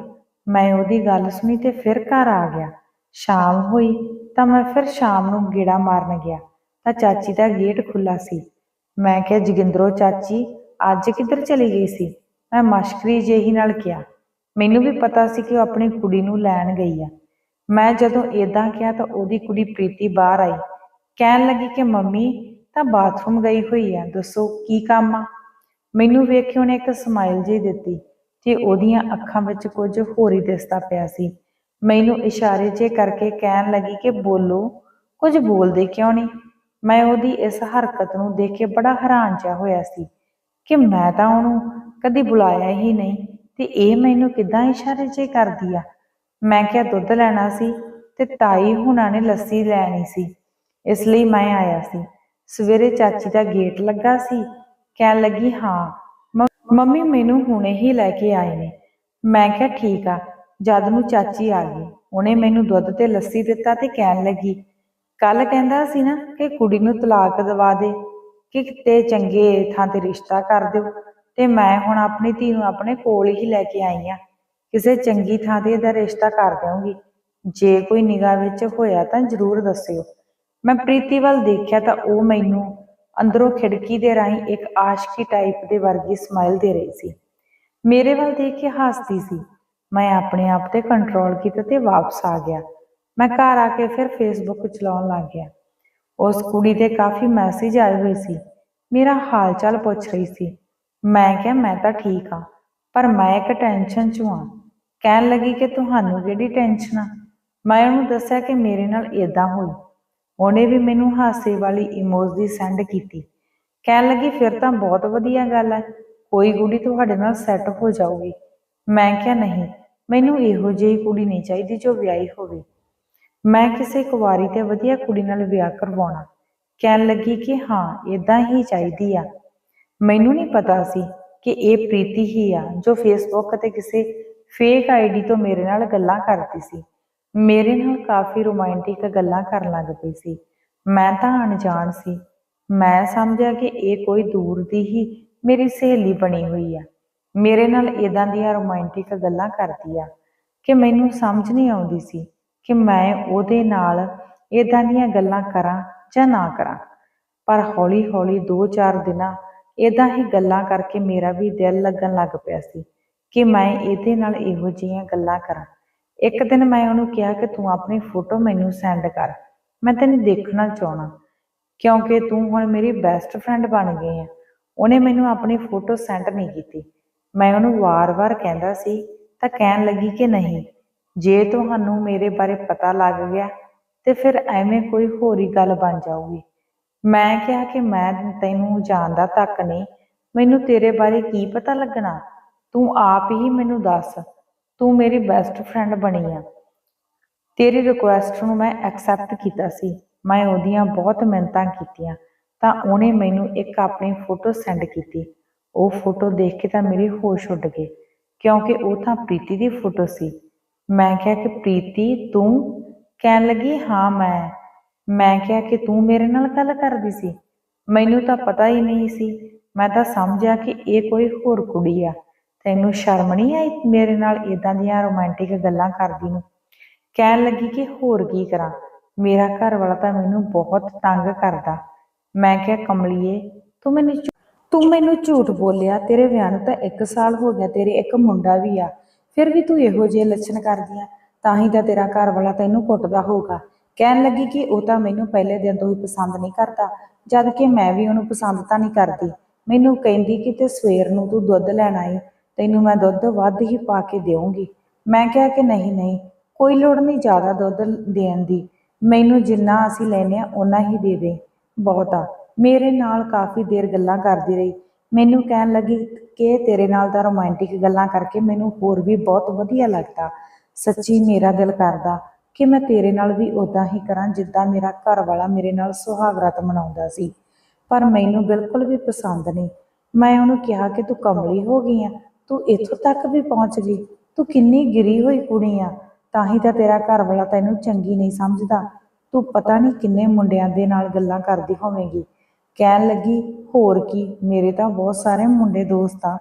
ਮੈਂ ਉਹਦੀ ਗੱਲ ਸੁਣੀ ਤੇ ਫਿਰ ਘਰ ਆ ਗਿਆ। ਸ਼ਾਮ ਹੋਈ ਤਾਂ ਮੈਂ ਫਿਰ ਸ਼ਾਮ ਨੂੰ ਗੇੜਾ ਮਾਰਨ ਗਿਆ। ਤਾਂ ਚਾਚੀ ਦਾ ਗੇਟ ਖੁੱਲਾ ਸੀ। ਮੈਂ ਕਿਹਾ, ਜਗਿੰਦਰੋ ਚਾਚੀ, ਅੱਜ ਕਿੱਧਰ ਚਲੀ ਗਈ ਸੀ? ਮੈਂ ਮਸ਼ਕਰੀ ਜਿਹੀ ਨਾਲ ਕਿਹਾ, ਮੈਨੂੰ ਵੀ ਪਤਾ ਸੀ ਕਿ ਉਹ ਆਪਣੀ ਕੁੜੀ ਨੂੰ ਲੈਣ ਗਈ ਆ। ਮੈਂ ਜਦੋਂ ਏਦਾਂ ਕਿਹਾ ਤਾਂ ਉਹਦੀ ਕੁੜੀ ਪ੍ਰੀਤੀ ਬਾਹਰ ਆਈ। ਕਹਿਣ ਲੱਗੀ ਕਿ, ਮੰਮੀ, ਤਾਂ ਬਾਥਰੂਮ ਗਈ ਹੋਈ ਆ, ਦੱਸੋ ਕੀ ਕੰਮ ਆ? ਮੈਨੂੰ ਵੇਖ ਕੇ ਉਹਨੇ ਇੱਕ ਸਮਾਈਲ ਜਿਹੀ ਦਿੱਤੀ। ਤੇ ਉਹਦੀਆਂ ਅੱਖਾਂ ਵਿੱਚ ਕੁਝ ਹੋਰ ਹੀ ਦਿਸਦਾ ਪਿਆ ਸੀ। ਮੈਨੂੰ ਇਸ਼ਾਰੇ ਚ ਕਰਕੇ ਕਹਿਣ ਲੱਗੀ ਕਿ ਬੋਲੋ, ਕੁਝ ਬੋਲਦੇ ਕਿਉਂ ਨਹੀਂ? ਮੈਂ ਉਹਦੀ ਇਸ ਹਰਕਤ ਨੂੰ ਦੇਖ ਕੇ ਬੜਾ ਹੈਰਾਨ ਜਿਹਾ ਹੋਇਆ ਸੀ ਕਿ ਮੈਂ ਤਾਂ ਉਹਨੂੰ ਕਦੀ ਬੁਲਾਇਆ ਹੀ ਨਹੀਂ ਤੇ ਇਹ ਮੈਨੂੰ ਕਿਦਾਂ ਇਸ਼ਾਰੇ 'ਚ ਕਰਦੀ ਆ? ਮੈਂ ਕਿਹਾ, ਦੁੱਧ ਲੈਣਾ ਸੀ ਤੇ ਤਾਈ ਹੁਣਾਂ ਨੇ ਲੱਸੀ ਲੈਣੀ ਸੀ, ਇਸ ਲਈ ਮੈਂ ਆਇਆ ਸੀ। ਸਵੇਰੇ ਚਾਚੀ ਦਾ ਗੇਟ ਲੱਗਾ ਸੀ, ਕਹਿਣ ਲੱਗੀ, ਹਾਂ ਮੰਮੀ ਮੈਨੂੰ ਹੁਣੇ ਹੀ ਲੈ ਕੇ ਆਏ ਨੇ। ਮੈਂ ਕਿਹਾ, ਠੀਕ ਆ, ਜਦ ਨੂੰ ਚਾਚੀ ਆ ਗਈ, ਉਹਨੇ ਮੈਨੂੰ ਦੁੱਧ ਤੇ ਲੱਸੀ ਦਿੱਤਾ ਤੇ ਕਹਿਣ ਲੱਗੀ ਕੱਲ ਕਹਿੰਦਾ ਸੀ ਨਾ ਕਿ ਕੁੜੀ ਨੂੰ ਤਲਾਕ ਦਵਾ ਦੇ, ਕਿ ਕਿਤੇ ਚੰਗੇ ਥਾਂ ਤੇ ਰਿਸ਼ਤਾ ਕਰ ਦਿਓ, ਤੇ ਮੈਂ ਹੁਣ ਆਪਣੀ ਧੀ ਨੂੰ ਆਪਣੇ ਕੋਲ ਹੀ ਲੈ ਕੇ ਆਈ ਆ। ਕਿਸੇ ਚੰਗੀ ਥਾਂ ਤੇ ਇਹਦਾ ਰਿਸ਼ਤਾ ਕਰ ਦਿਆਂਗੀ ਜੇ ਕੋਈ ਨਿਗਾਹ ਵਿੱਚ ਹੋਇਆ ਤਾਂ ਜ਼ਰੂਰ ਦੱਸਿਓ। ਮੈਂ ਪ੍ਰੀਤੀ ਵੱਲ ਦੇਖਿਆ ਤਾਂ ਉਹ ਮੈਨੂੰ ਅੰਦਰੋਂ ਖਿੜਕੀ ਦੇ ਰਾਹੀਂ ਇੱਕ ਆਸ਼ਕੀ ਟਾਈਪ ਦੇ ਵਰਗੀ ਸਮਾਈਲ ਦੇ ਰਹੀ ਸੀ। ਮੇਰੇ ਵੱਲ ਦੇਖ ਕੇ ਹੱਸਦੀ ਸੀ। ਮੈਂ ਆਪਣੇ ਆਪ ਤੇ ਕੰਟਰੋਲ ਕੀਤਾ ਤੇ ਵਾਪਸ ਆ ਗਿਆ। ਮੈਂ ਘਰ ਆ ਕੇ ਫਿਰ ਫੇਸਬੁੱਕ ਚਲਾਉਣ ਲੱਗ ਗਿਆ। ਉਸ ਕੁੜੀ ਦੇ ਕਾਫੀ ਮੈਸੇਜ ਆਏ ਹੋਏ ਸੀ। ਮੇਰਾ ਹਾਲ ਚਾਲ ਪੁੱਛ ਰਹੀ ਸੀ। ਮੈਂ ਕਿਹਾ, ਮੈਂ ਤਾਂ ਠੀਕ ਆ ਪਰ ਮੈਂ ਇੱਕ ਟੈਨਸ਼ਨ 'ਚ ਹਾਂ। ਕਹਿਣ ਲੱਗੀ ਕਿ ਤੁਹਾਨੂੰ ਕਿਹੜੀ ਟੈਨਸ਼ਨ ਆ? ਮੈਂ ਉਹਨੂੰ ਦੱਸਿਆ ਕਿ ਮੇਰੇ ਨਾਲ ਇਦਾਂ ਹੋਈ। ਉਹਨੇ ਵੀ ਮੈਨੂੰ ਹਾਸੇ ਵਾਲੀ ਇਮੋਜੀ ਸੈਂਡ ਕੀਤੀ। ਕਹਿਣ ਲੱਗੀ, ਫਿਰ ਤਾਂ ਬਹੁਤ ਵਧੀਆ ਗੱਲ ਹੈ, ਕੋਈ ਕੁੜੀ ਤੁਹਾਡੇ ਨਾਲ ਸੈੱਟ ਹੋ ਜਾਊਗੀ। ਮੈਂ ਕਿਹਾ, ਨਹੀਂ, ਮੈਨੂੰ ਇਹੋ ਜਿਹੀ ਕੁੜੀ ਨਹੀਂ ਚਾਹੀਦੀ ਜੋ ਵਿਆਹੀ ਹੋਵੇ। ਮੈਂ ਕਿਸੇ ਕੁਵਾਰੀ ਤੇ ਵਧੀਆ ਕੁੜੀ ਨਾਲ ਵਿਆਹ ਕਰਵਾਉਣਾ। ਕਹਿਣ ਲੱਗੀ ਕਿ ਹਾਂ ਇਦਾਂ ਹੀ ਚਾਹੀਦੀ ਆ। ਮੈਨੂੰ ਨਹੀਂ ਪਤਾ ਸੀ ਕਿ ਇਹ ਪ੍ਰੀਤੀ ਹੀ ਆ ਜੋ ਫੇਸਬੁੱਕ ਤੇ ਕਿਸੇ ਫੇਕ ਆਈਡੀ ਤੋਂ ਮੇਰੇ ਨਾਲ ਗੱਲਾਂ ਕਰਦੀ ਸੀ। ਮੇਰੇ ਨਾਲ ਕਾਫੀ ਰੋਮਾਂਟਿਕ ਗੱਲਾਂ ਕਰਨ ਲੱਗ ਪਈ ਸੀ। ਮੈਂ ਤਾਂ ਅਣਜਾਣ ਸੀ। ਮੈਂ ਸਮਝਿਆ ਕਿ ਇਹ ਕੋਈ ਦੂਰ ਦੀ ਹੀ ਮੇਰੀ ਸਹੇਲੀ ਬਣੀ ਹੋਈ ਆ। ਮੇਰੇ ਨਾਲ ਇਦਾਂ ਦੀਆਂ ਰੋਮਾਂਟਿਕ ਗੱਲਾਂ ਕਰਦੀ ਆ ਕਿ ਮੈਨੂੰ ਸਮਝ ਨਹੀਂ ਆਉਂਦੀ ਸੀ ਕਿ ਮੈਂ ਉਹਦੇ ਨਾਲ ਇਦਾਂ ਦੀਆਂ ਗੱਲਾਂ ਕਰਾਂ ਜਾਂ ਨਾ ਕਰਾਂ। ਪਰ ਹੌਲੀ-ਹੌਲੀ 2-4 ਦਿਨਾਂ ਇਦਾਂ ਹੀ ਗੱਲਾਂ ਕਰਕੇ ਮੇਰਾ ਵੀ ਦਿਲ ਲੱਗਣ ਲੱਗ ਪਿਆ ਸੀ ਕਿ ਮੈਂ ਇਹਦੇ ਨਾਲ ਇਹੋ ਜਿਹੀਆਂ ਗੱਲਾਂ ਕਰਾਂ। ਇੱਕ ਦਿਨ ਮੈਂ ਉਹਨੂੰ ਕਿਹਾ ਕਿ ਤੂੰ ਆਪਣੀ ਫੋਟੋ ਮੈਨੂੰ ਸੈਂਡ ਕਰ। ਮੈਂ ਤੈਨੂੰ ਦੇਖਣਾ ਚਾਹਣਾ ਕਿਉਂਕਿ ਤੂੰ ਹੁਣ ਮੇਰੀ ਬੈਸਟ ਫਰੈਂਡ ਬਣ ਗਈ ਆ। ਉਹਨੇ ਮੈਨੂੰ ਆਪਣੀ ਫੋਟੋ ਸੈਂਡ ਨਹੀਂ ਕੀਤੀ। ਮੈਂ ਉਹਨੂੰ ਵਾਰ-ਵਾਰ ਕਹਿੰਦਾ ਸੀ, ਤਾਂ ਕਹਿਣ ਲੱਗੀ ਕਿ ਨਹੀਂ, ਜੇ ਤੁਹਾਨੂੰ ਮੇਰੇ ਬਾਰੇ ਪਤਾ ਲੱਗ ਗਿਆ, ਤੇ ਫਿਰ ਐਵੇਂ ਕੋਈ ਹੋਰ ਹੀ ਗੱਲ ਬਣ ਜਾਊਗੀ। ਮੈਂ ਕਿਹਾ ਕਿ ਮੈਂ ਤੈਨੂੰ ਜਾਣਦਾ ਤੱਕ ਨਹੀਂ, ਮੈਨੂੰ ਤੇਰੇ ਬਾਰੇ ਕੀ ਪਤਾ ਲੱਗਣਾ? ਤੂੰ ਆਪ ਹੀ ਮੈਨੂੰ ਦੱਸ। ਤੂੰ ਮੇਰੀ ਬੈਸਟ ਫਰੈਂਡ ਬਣੀ ਆ। ਤੇਰੀ ਰਿਕੁਐਸਟ ਨੂੰ ਮੈਂ ਐਕਸੈਪਟ ਕੀਤਾ ਸੀ। ਮੈਂ ਉਹਦੀਆਂ ਬਹੁਤ ਮਿਹਨਤਾਂ ਕੀਤੀਆਂ। ਤਾਂ ਉਹਨੇ ਮੈਨੂੰ ਇੱਕ ਆਪਣੀ ਫੋਟੋ ਸੈਂਡ ਕੀਤੀ। ਉਹ ਫੋਟੋ ਦੇਖ ਕੇ ਤਾਂ ਮੇਰੇ ਹੋਸ਼ ਉੱਡ ਗਏ ਕਿਉਂਕਿ ਉਹ ਤਾਂ ਪ੍ਰੀਤੀ ਦੀ ਫੋਟੋ ਸੀ। ਮੈਂ ਕਿਹਾ ਕਿ ਪ੍ਰੀਤੀ, ਤੂੰ? ਕਹਿਣ ਲੱਗੀ, ਹਾਂ, ਮੈਂ। ਮੈਂ ਕਿਹਾ ਕਿ ਤੂੰ ਮੇਰੇ ਨਾਲ ਗੱਲ ਕਰਦੀ ਸੀ? ਮੈਨੂੰ ਤਾਂ ਪਤਾ ਹੀ ਨਹੀਂ ਸੀ। ਮੈਂ ਤਾਂ ਸਮਝਿਆ ਕਿ ਇਹ ਕੋਈ ਹੋਰ ਕੁੜੀ ਆ। ਤੈਨੂੰ ਸ਼ਰਮ ਨਹੀਂ ਆਈ ਮੇਰੇ ਨਾਲ ਇਦਾਂ ਦੀਆਂ ਰੋਮਾਂਟਿਕ ਗੱਲਾਂ ਕਰਦੀ ਨੂੰ? ਕਹਿਣ ਲੱਗੀ ਕਿ ਹੋਰ ਕੀ ਕਰਾਂ? ਮੇਰਾ ਘਰ ਵਾਲਾ ਤਾਂ ਮੈਨੂੰ ਬਹੁਤ ਤੰਗ ਕਰਦਾ। ਮੈਂ ਕਿਹਾ, ਕਮਲੀਏ, ਤੂੰ ਮੈਨੂੰ ਤੂੰ ਮੈਨੂੰ ਝੂਠ ਬੋਲਿਆ। ਤੇਰੇ ਵਿਆਹ ਨੂੰ ਤਾਂ 1 ਸਾਲ ਹੋ ਗਿਆ, ਤੇਰੇ ਇੱਕ ਮੁੰਡਾ ਵੀ ਆ। ਫਿਰ ਵੀ ਤੂੰ ਇਹੋ ਜਿਹੇ ਲੱਛਣ ਕਰਦੀ ਆ, ਤਾਂ ਹੀ ਤਾਂ ਤੇਰਾ ਘਰ ਵਾਲਾ ਤੈਨੂੰ ਕੁੱਟਦਾ ਹੋਊਗਾ। ਕਹਿਣ ਲੱਗੀ ਕਿ ਉਹ ਤਾਂ ਮੈਨੂੰ ਪਹਿਲੇ ਦਿਨ ਤੋਂ ਹੀ ਪਸੰਦ ਨਹੀਂ ਕਰਦਾ, ਜਦ ਕਿ ਮੈਂ ਵੀ ਉਹਨੂੰ ਪਸੰਦ ਤਾਂ ਨਹੀਂ ਕਰਦੀ। ਮੈਨੂੰ ਕਹਿੰਦੀ ਕਿ ਤੇ ਸਵੇਰ ਨੂੰ ਤੂੰ ਦੁੱਧ ਲੈਣ ਆਈ। ਤੈਨੂੰ ਮੈਂ ਦੁੱਧ ਵੱਧ ਹੀ ਪਾ ਕੇ ਦੇਵਾਂਗੀ ਮੈਂ ਕਿਹਾ ਕਿ ਨਹੀਂ ਨਹੀਂ, ਕੋਈ ਲੋੜ ਨਹੀਂ ਜ਼ਿਆਦਾ ਦੁੱਧ ਦੇਣ ਦੀ। ਮੈਨੂੰ ਜਿੰਨਾ ਅਸੀਂ ਲੈਨੇ ਆ, ਓਨਾ ਹੀ ਦੇ ਦੇ। ਬਹੁਤ ਆ। ਮੇਰੇ ਨਾਲ ਕਾਫੀ ਦੇਰ ਗੱਲਾਂ ਕਰਦੀ ਰਹੀ। ਮੈਨੂੰ ਕਹਿਣ ਲੱਗੀ ਕਿ ਤੇਰੇ ਨਾਲ ਤਾਂ ਰੋਮਾਂਟਿਕ ਗੱਲਾਂ ਕਰਕੇ ਮੈਨੂੰ ਹੋਰ ਵੀ ਬਹੁਤ ਵਧੀਆ ਲੱਗਦਾ। ਸੱਚੀ ਮੇਰਾ ਦਿਲ ਕਰਦਾ ਕਿ ਮੈਂ ਤੇਰੇ ਨਾਲ ਵੀ ਉਦਾਂ ਹੀ ਕਰਾਂ ਜਿੱਦਾਂ ਮੇਰਾ ਘਰ ਵਾਲਾ ਮੇਰੇ ਨਾਲ ਸੁਹਾਗਰਾਤ ਮਨਾਉਂਦਾ ਸੀ। ਪਰ ਮੈਨੂੰ ਬਿਲਕੁਲ ਵੀ ਪਸੰਦ ਨਹੀਂ। ਮੈਂ ਉਹਨੂੰ ਕਿਹਾ ਕਿ ਤੂੰ ਕਮਲੀ ਹੋ ਗਈ ਆ। ਤੂੰ ਇੱਥੋਂ ਤੱਕ ਵੀ ਪਹੁੰਚ ਗਈ। ਤੂੰ ਕਿੰਨੀ ਗਿਰੀ ਹੋਈ ਕੁੜੀ ਆ। ਤਾਂ ਹੀ ਤਾਂ ਤੇਰਾ ਘਰ ਵਾਲਾ ਤੈਨੂੰ ਚੰਗੀ ਨਹੀਂ ਸਮਝਦਾ। ਤੂੰ ਪਤਾ ਨਹੀਂ ਕਿੰਨੇ ਮੁੰਡਿਆਂ ਦੇ ਨਾਲ ਗੱਲਾਂ ਕਰਦੀ ਹੋਵੇਂਗੀ। ਕਹਿਣ ਲੱਗੀ, ਹੋਰ ਕੀ, ਮੇਰੇ ਤਾਂ ਬਹੁਤ ਸਾਰੇ ਮੁੰਡੇ ਦੋਸਤ ਆ।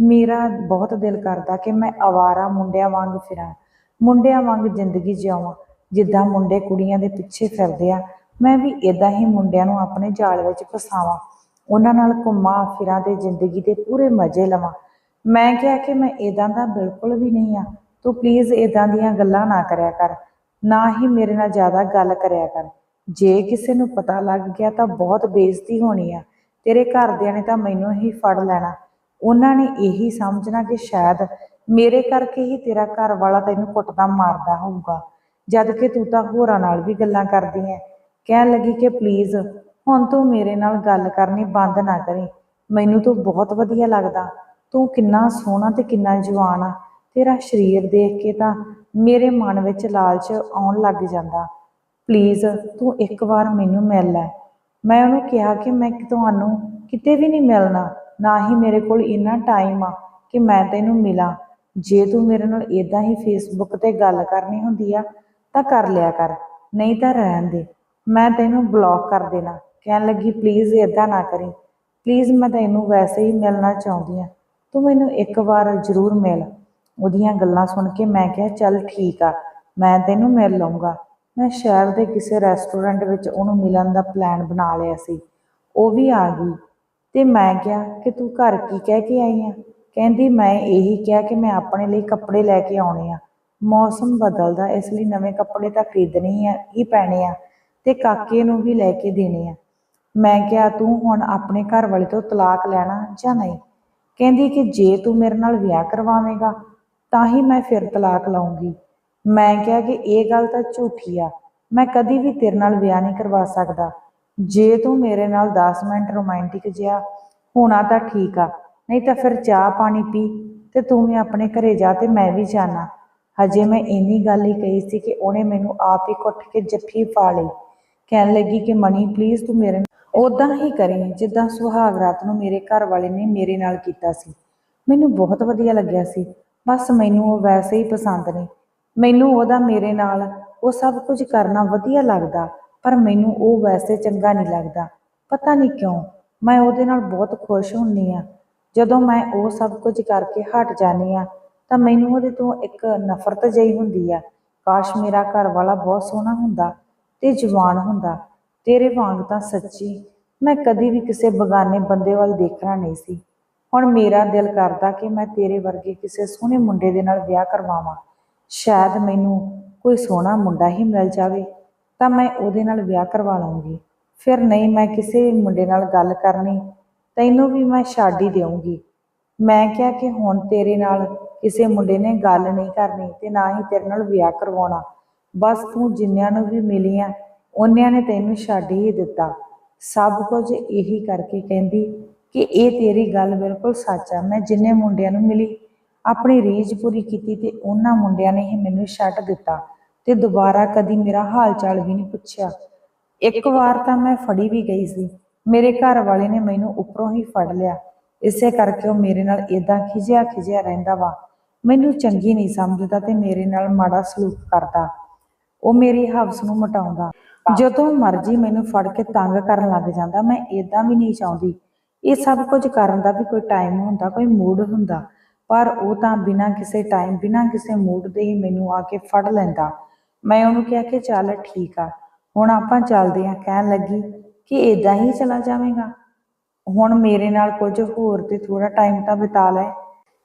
ਮੇਰਾ ਬਹੁਤ ਦਿਲ ਕਰਦਾ ਕਿ ਮੈਂ ਆਵਾਰਾ ਮੁੰਡਿਆਂ ਵਾਂਗ ਫਿਰਾਂ। ਮੁੰਡਿਆਂ ਵਾਂਗ ਜ਼ਿੰਦਗੀ ਜਿਉਵਾਂ ਜਿੱਦਾਂ ਮੁੰਡੇ ਕੁੜੀਆਂ ਦੇ ਪਿੱਛੇ ਫਿਰਦੇ ਆ, ਮੈਂ ਵੀ ਇਦਾਂ ਹੀ ਮੁੰਡਿਆਂ ਨੂੰ ਆਪਣੇ ਜਾਲ ਵਿੱਚ ਫਸਾਵਾਂ। ਉਹਨਾਂ ਨਾਲ ਘੁੰਮਾਂ ਫਿਰਾਂ ਤੇ ਜ਼ਿੰਦਗੀ ਦੇ ਪੂਰੇ ਮਜ਼ੇ ਲਵਾਂ। ਮੈਂ ਕਿਹਾ ਕਿ ਮੈਂ ਇਦਾਂ ਦਾ ਬਿਲਕੁਲ ਵੀ ਨਹੀਂ ਆ। ਤੂੰ ਪਲੀਜ਼ ਇਦਾਂ ਦੀਆਂ ਗੱਲਾਂ ਨਾ ਕਰਿਆ ਕਰ। ਨਾ ਹੀ ਮੇਰੇ ਨਾਲ ਜ਼ਿਆਦਾ ਗੱਲ ਕਰਿਆ ਕਰ। ਜੇ ਕਿਸੇ ਨੂੰ ਪਤਾ ਲੱਗ ਗਿਆ ਤਾਂ ਬਹੁਤ ਬੇਇੱਜ਼ਤੀ ਹੋਣੀ ਆ। ਤੇਰੇ ਘਰਦਿਆਂ ਨੇ ਤਾਂ ਮੈਨੂੰ ਹੀ ਫੜ ਲੈਣਾ। ਉਹਨਾਂ ਨੇ ਇਹੀ ਸਮਝਣਾ ਕਿ ਸ਼ਾਇਦ ਮੇਰੇ ਕਰਕੇ ਹੀ ਤੇਰਾ ਘਰ ਵਾਲਾ ਤੈਨੂੰ ਕੁੱਟਦਾ ਮਾਰਦਾ ਹੋਊਗਾ। ਜਦ ਕਿ ਤੂੰ ਤਾਂ ਹੋਰਾਂ ਨਾਲ ਵੀ ਗੱਲਾਂ ਕਰਦੀ ਐ। ਕਹਿਣ ਲੱਗੀ ਕਿ ਪਲੀਜ਼ ਹੁਣ ਤੂੰ ਮੇਰੇ ਨਾਲ ਗੱਲ ਕਰਨੀ ਬੰਦ ਨਾ ਕਰੀ। ਮੈਨੂੰ ਤੂੰ ਬਹੁਤ ਵਧੀਆ ਲੱਗਦਾ। ਤੂੰ ਕਿੰਨਾ ਸੋਹਣਾ ਤੇ ਕਿੰਨਾ ਜਵਾਨ ਆ। ਤੇਰਾ ਸਰੀਰ ਦੇਖ ਕੇ ਤਾਂ ਮੇਰੇ ਮਨ ਵਿੱਚ ਲਾਲਚ ਆਉਣ ਲੱਗ ਜਾਂਦਾ। ਪਲੀਜ਼, ਤੂੰ ਇੱਕ ਵਾਰ ਮੈਨੂੰ ਮਿਲ ਲੈ। ਮੈਂ ਉਹਨੂੰ ਕਿਹਾ ਕਿ ਮੈਂ ਤੁਹਾਨੂੰ ਕਿਤੇ ਵੀ ਨਹੀਂ ਮਿਲਣਾ, ਨਾ ਹੀ ਮੇਰੇ ਕੋਲ ਇੰਨਾ ਟਾਈਮ ਆ ਕਿ ਮੈਂ ਤੈਨੂੰ ਮਿਲਾਂ। ਜੇ ਤੂੰ ਮੇਰੇ ਨਾਲ ਇਦਾਂ ਹੀ ਫੇਸਬੁੱਕ ਤੇ ਗੱਲ ਕਰਨੀ ਹੁੰਦੀ ਆ, ਤਾਂ ਕਰ ਲਿਆ ਕਰ। ਨਹੀਂ ਤਾਂ ਰਹਿਣ ਦੇ। ਮੈਂ ਤੈਨੂੰ ਬਲੌਕ ਕਰ ਦੇਣਾ। ਕਹਿਣ ਲੱਗੀ ਪਲੀਜ਼ ਇਦਾਂ ਨਾ ਕਰੀ। ਪਲੀਜ਼ ਮੈਂ ਤੈਨੂੰ ਵੈਸੇ ਹੀ ਮਿਲਣਾ ਚਾਹੁੰਦੀ ਆ। ਤੂੰ ਮੈਨੂੰ ਇੱਕ ਵਾਰ ਜ਼ਰੂਰ ਮਿਲ। ਉਹਦੀਆਂ ਗੱਲਾਂ ਸੁਣ ਕੇ ਮੈਂ ਕਿਹਾ, ਚੱਲ ਠੀਕ ਆ, ਮੈਂ ਤੈਨੂੰ ਮਿਲ ਲਊਂਗਾ। ਮੈਂ ਸ਼ਹਿਰ ਦੇ ਕਿਸੇ ਰੈਸਟੋਰੈਂਟ ਵਿੱਚ ਉਹਨੂੰ ਮਿਲਣ ਦਾ ਪਲਾਨ ਬਣਾ ਲਿਆ ਸੀ। ਉਹ ਵੀ ਆ ਗਈ ਤੇ ਮੈਂ ਕਿਹਾ ਕਿ ਤੂੰ ਘਰ ਕੀ ਕਹਿ ਕੇ ਆਈ ਆ? ਕਹਿੰਦੀ, ਮੈਂ ਇਹੀ ਕਿਹਾ ਕਿ ਮੈਂ ਆਪਣੇ ਲਈ ਕੱਪੜੇ ਲੈ ਕੇ ਆਉਣੇ ਆ। ਮੌਸਮ ਬਦਲਦਾ, ਇਸ ਲਈ ਨਵੇਂ ਕੱਪੜੇ ਤਾਂ ਖਰੀਦਣੇ ਹੀ ਆ, ਹੀ ਪੈਣੇ ਆ ਤੇ ਕਾਕੇ ਨੂੰ ਵੀ ਲੈ ਕੇ ਦੇਣੇ ਆ। ਮੈਂ ਕਿਹਾ, ਤੂੰ ਹੁਣ ਆਪਣੇ ਘਰ ਵਾਲੇ ਤੋਂ ਤਲਾਕ ਲੈਣਾ ਜਾਂ ਨਹੀਂ? ਕਹਿੰਦੀ ਕਿ ਜੇ ਤੂੰ ਮੇਰੇ ਨਾਲ ਵਿਆਹ ਕਰਵਾਵੇਂਗਾ, ਤਾਂ ਹੀ ਮੈਂ ਫਿਰ ਤਲਾਕ ਲਵਾਂਗੀ ਮੈਂ ਕਿਹਾ ਕਿ ਇਹ ਗੱਲ ਤਾਂ ਝੂਠੀ ਆ। ਮੈਂ ਕਦੀ ਵੀ ਤੇਰੇ ਨਾਲ ਵਿਆਹ ਨਹੀਂ ਕਰਵਾ ਸਕਦਾ। ਜੇ ਤੂੰ ਮੇਰੇ ਨਾਲ 10 ਮਿੰਟ ਰੋਮਾਂਟਿਕ ਜਿਹਾ ਹੋਣਾ ਤਾਂ ਠੀਕ ਆ, ਨਹੀਂ ਤਾਂ ਫਿਰ ਚਾਹ ਪਾਣੀ ਪੀ ਤੇ ਤੂੰ ਵੀ ਆਪਣੇ ਘਰੇ ਜਾ ਤੇ ਮੈਂ ਵੀ ਜਾਣਾ। ਹਜੇ ਮੈਂ ਇੰਨੀ ਗੱਲ ਹੀ ਕਹੀ ਸੀ ਕਿ ਉਹਨੇ ਮੈਨੂੰ ਆਪ ਹੀ ਕੁੱਟ ਕੇ ਜੱਫੀ ਪਾ ਲਈ। ਕਹਿਣ ਲੱਗੀ ਕਿ ਮਣੀ ਪਲੀਜ਼ ਤੂੰ ਮੇਰੇ ਉਦਾਂ ਹੀ ਕਰੀ, ਜਿੱਦਾਂ ਸੁਹਾਗ ਰਾਤ ਨੂੰ ਮੇਰੇ ਘਰ ਵਾਲੇ ਨੇ ਮੇਰੇ ਨਾਲ ਕੀਤਾ ਸੀ। ਮੈਨੂੰ ਬਹੁਤ ਵਧੀਆ ਲੱਗਿਆ ਸੀ। ਬਸ ਮੈਨੂੰ ਉਹ ਵੈਸੇ ਹੀ ਪਸੰਦ ਨੇ। ਮੈਨੂੰ ਉਹਦਾ ਮੇਰੇ ਨਾਲ ਉਹ ਸਭ ਕੁਝ ਕਰਨਾ ਵਧੀਆ ਲੱਗਦਾ, ਪਰ ਮੈਨੂੰ ਉਹ ਵੈਸੇ ਚੰਗਾ ਨਹੀਂ ਲੱਗਦਾ। ਪਤਾ ਨਹੀਂ ਕਿਉਂ, ਮੈਂ ਉਹਦੇ ਨਾਲ ਬਹੁਤ ਖੁਸ਼ ਹੁੰਨੀ ਆ ਜਦੋਂ ਮੈਂ ਉਹ ਸਭ ਕੁਝ ਕਰਕੇ ਹਟ ਜਾਂਦੀ ਆ ਤਾਂ ਮੈਨੂੰ ਉਹਦੇ ਤੋਂ ਇੱਕ ਨਫ਼ਰਤ ਜਿਹੀ ਹੁੰਦੀ ਆ। ਕਾਸ਼ ਮੇਰਾ ਘਰ ਵਾਲਾ ਬਹੁਤ ਸੋਹਣਾ ਹੁੰਦਾ। ਤੇ ਜਵਾਨ ਹੁੰਦਾ, ਤੇਰੇ ਵਾਂਗ ਤਾਂ ਸੱਚੀ ਮੈਂ ਕਦੀ ਵੀ ਕਿਸੇ ਬਗਾਨੇ ਬੰਦੇ ਵੱਲ ਦੇਖਣਾ ਨਹੀਂ ਸੀ। ਹੁਣ ਮੇਰਾ ਦਿਲ ਕਰਦਾ ਕਿ ਮੈਂ ਤੇਰੇ ਵਰਗੇ ਕਿਸੇ ਸੋਹਣੇ ਮੁੰਡੇ ਦੇ ਨਾਲ ਵਿਆਹ ਕਰਵਾਵਾਂ। ਸ਼ਾਇਦ ਮੈਨੂੰ ਕੋਈ ਸੋਹਣਾ ਮੁੰਡਾ ਹੀ ਮਿਲ ਜਾਵੇ, ਤਾਂ ਮੈਂ ਉਹਦੇ ਨਾਲ ਵਿਆਹ ਕਰਵਾ ਲਵਾਂਗੀ ਫਿਰ ਨਹੀਂ ਮੈਂ ਕਿਸੇ ਮੁੰਡੇ ਨਾਲ ਗੱਲ ਕਰਨੀ, ਤੈਨੂੰ ਵੀ ਮੈਂ ਛੱਡ ਹੀ ਦੇਵਾਂਗੀ ਮੈਂ ਕਿਹਾ ਕਿ ਹੁਣ ਤੇਰੇ ਨਾਲ ਕਿਸੇ ਮੁੰਡੇ ਨੇ ਗੱਲ ਨਹੀਂ ਕਰਨੀ ਤੇ ਨਾ ਹੀ ਤੇਰੇ ਨਾਲ ਵਿਆਹ ਕਰਵਾਉਣਾ। ਬਸ ਤੂੰ ਜਿੰਨਿਆਂ ਨੂੰ ਵੀ ਮਿਲੀ ਆ, ਉਹਨਿਆਂ ਨੇ ਤੈਨੂੰ ਛੱਡ ਹੀ ਦਿੱਤਾ। ਸਭ ਕੁਝ ਇਹੀ ਕਰਕੇ ਕਹਿੰਦੀ ਕਿ ਇਹ ਤੇਰੀ ਗੱਲ ਬਿਲਕੁਲ ਸੱਚ ਆ, ਮੈਂ ਜਿੰਨੇ ਮੁੰਡਿਆਂ ਨੂੰ ਮਿਲੀ, ਆਪਣੀ ਰੀਝ ਪੂਰੀ ਕੀਤੀ ਤੇ ਉਹਨਾਂ ਮੁੰਡਿਆਂ ਨੇ ਹੀ ਮੈਨੂੰ ਛੱਡ ਦਿੱਤਾ ਤੇ ਦੁਬਾਰਾ ਕਦੀ ਮੇਰਾ ਹਾਲ ਚਾਲ ਵੀ ਨਹੀਂ ਪੁੱਛਿਆ। ਇੱਕ ਵਾਰ ਤਾਂ ਮੈਂ ਫੜੀ ਵੀ ਗਈ ਸੀ, ਮੇਰੇ ਘਰ ਵਾਲੇ ਨੇ ਮੈਨੂੰ ਉੱਪਰੋਂ ਹੀ ਫੜ ਲਿਆ। ਇਸੇ ਕਰਕੇ ਉਹ ਮੇਰੇ ਨਾਲ ਇਦਾਂ ਖਿਜਿਆ ਖਿਜਿਆ ਰਹਿੰਦਾ ਵਾ। ਮੈਨੂੰ ਚੰਗੀ ਨਹੀਂ ਸਮਝਦਾ ਤੇ ਮੇਰੇ ਨਾਲ ਮਾੜਾ ਸਲੂਕ ਕਰਦਾ। ਉਹ ਮੇਰੀ ਹਵਸ ਨੂੰ ਮਟਾਉਂਦਾ। ਜਦੋਂ ਮਰਜ਼ੀ ਮੈਨੂੰ ਫੜ ਕੇ ਤੰਗ ਕਰਨ ਲੱਗ ਜਾਂਦਾ, ਮੈਂ ਇਦਾਂ ਵੀ ਨਹੀਂ ਚਾਹੁੰਦੀ। ਇਹ ਸਭ ਕੁਝ ਕਰਨ ਦਾ ਵੀ ਕੋਈ ਟਾਈਮ ਹੁੰਦਾ, ਕੋਈ ਮੂਡ ਹੁੰਦਾ। ਪਰ ਉਹ ਤਾਂ ਬਿਨਾਂ ਕਿਸੇ ਟਾਈਮ ਬਿਨਾਂ ਕਿਸੇ ਮੂਡ ਦੇ ਹੀ ਮੈਨੂੰ ਆ ਕੇ ਫੜ ਲੈਂਦਾ। ਮੈਂ ਉਹਨੂੰ ਕਿਹਾ ਕਿ ਚੱਲ ਠੀਕ ਆ। ਹੁਣ ਆਪਾਂ ਚੱਲਦੇ ਆਂ ਕਹਿਣ ਲੱਗੀ ਕਿ ਇਦਾਂ ਹੀ ਚਲਾ ਜਾਵੇਂਗਾ। ਹੁਣ ਮੇਰੇ ਨਾਲ ਕੁਝ ਹੋਰ ਤੇ ਥੋੜਾ ਟਾਈਮ ਤਾਂ ਬਿਤਾ ਲੈ।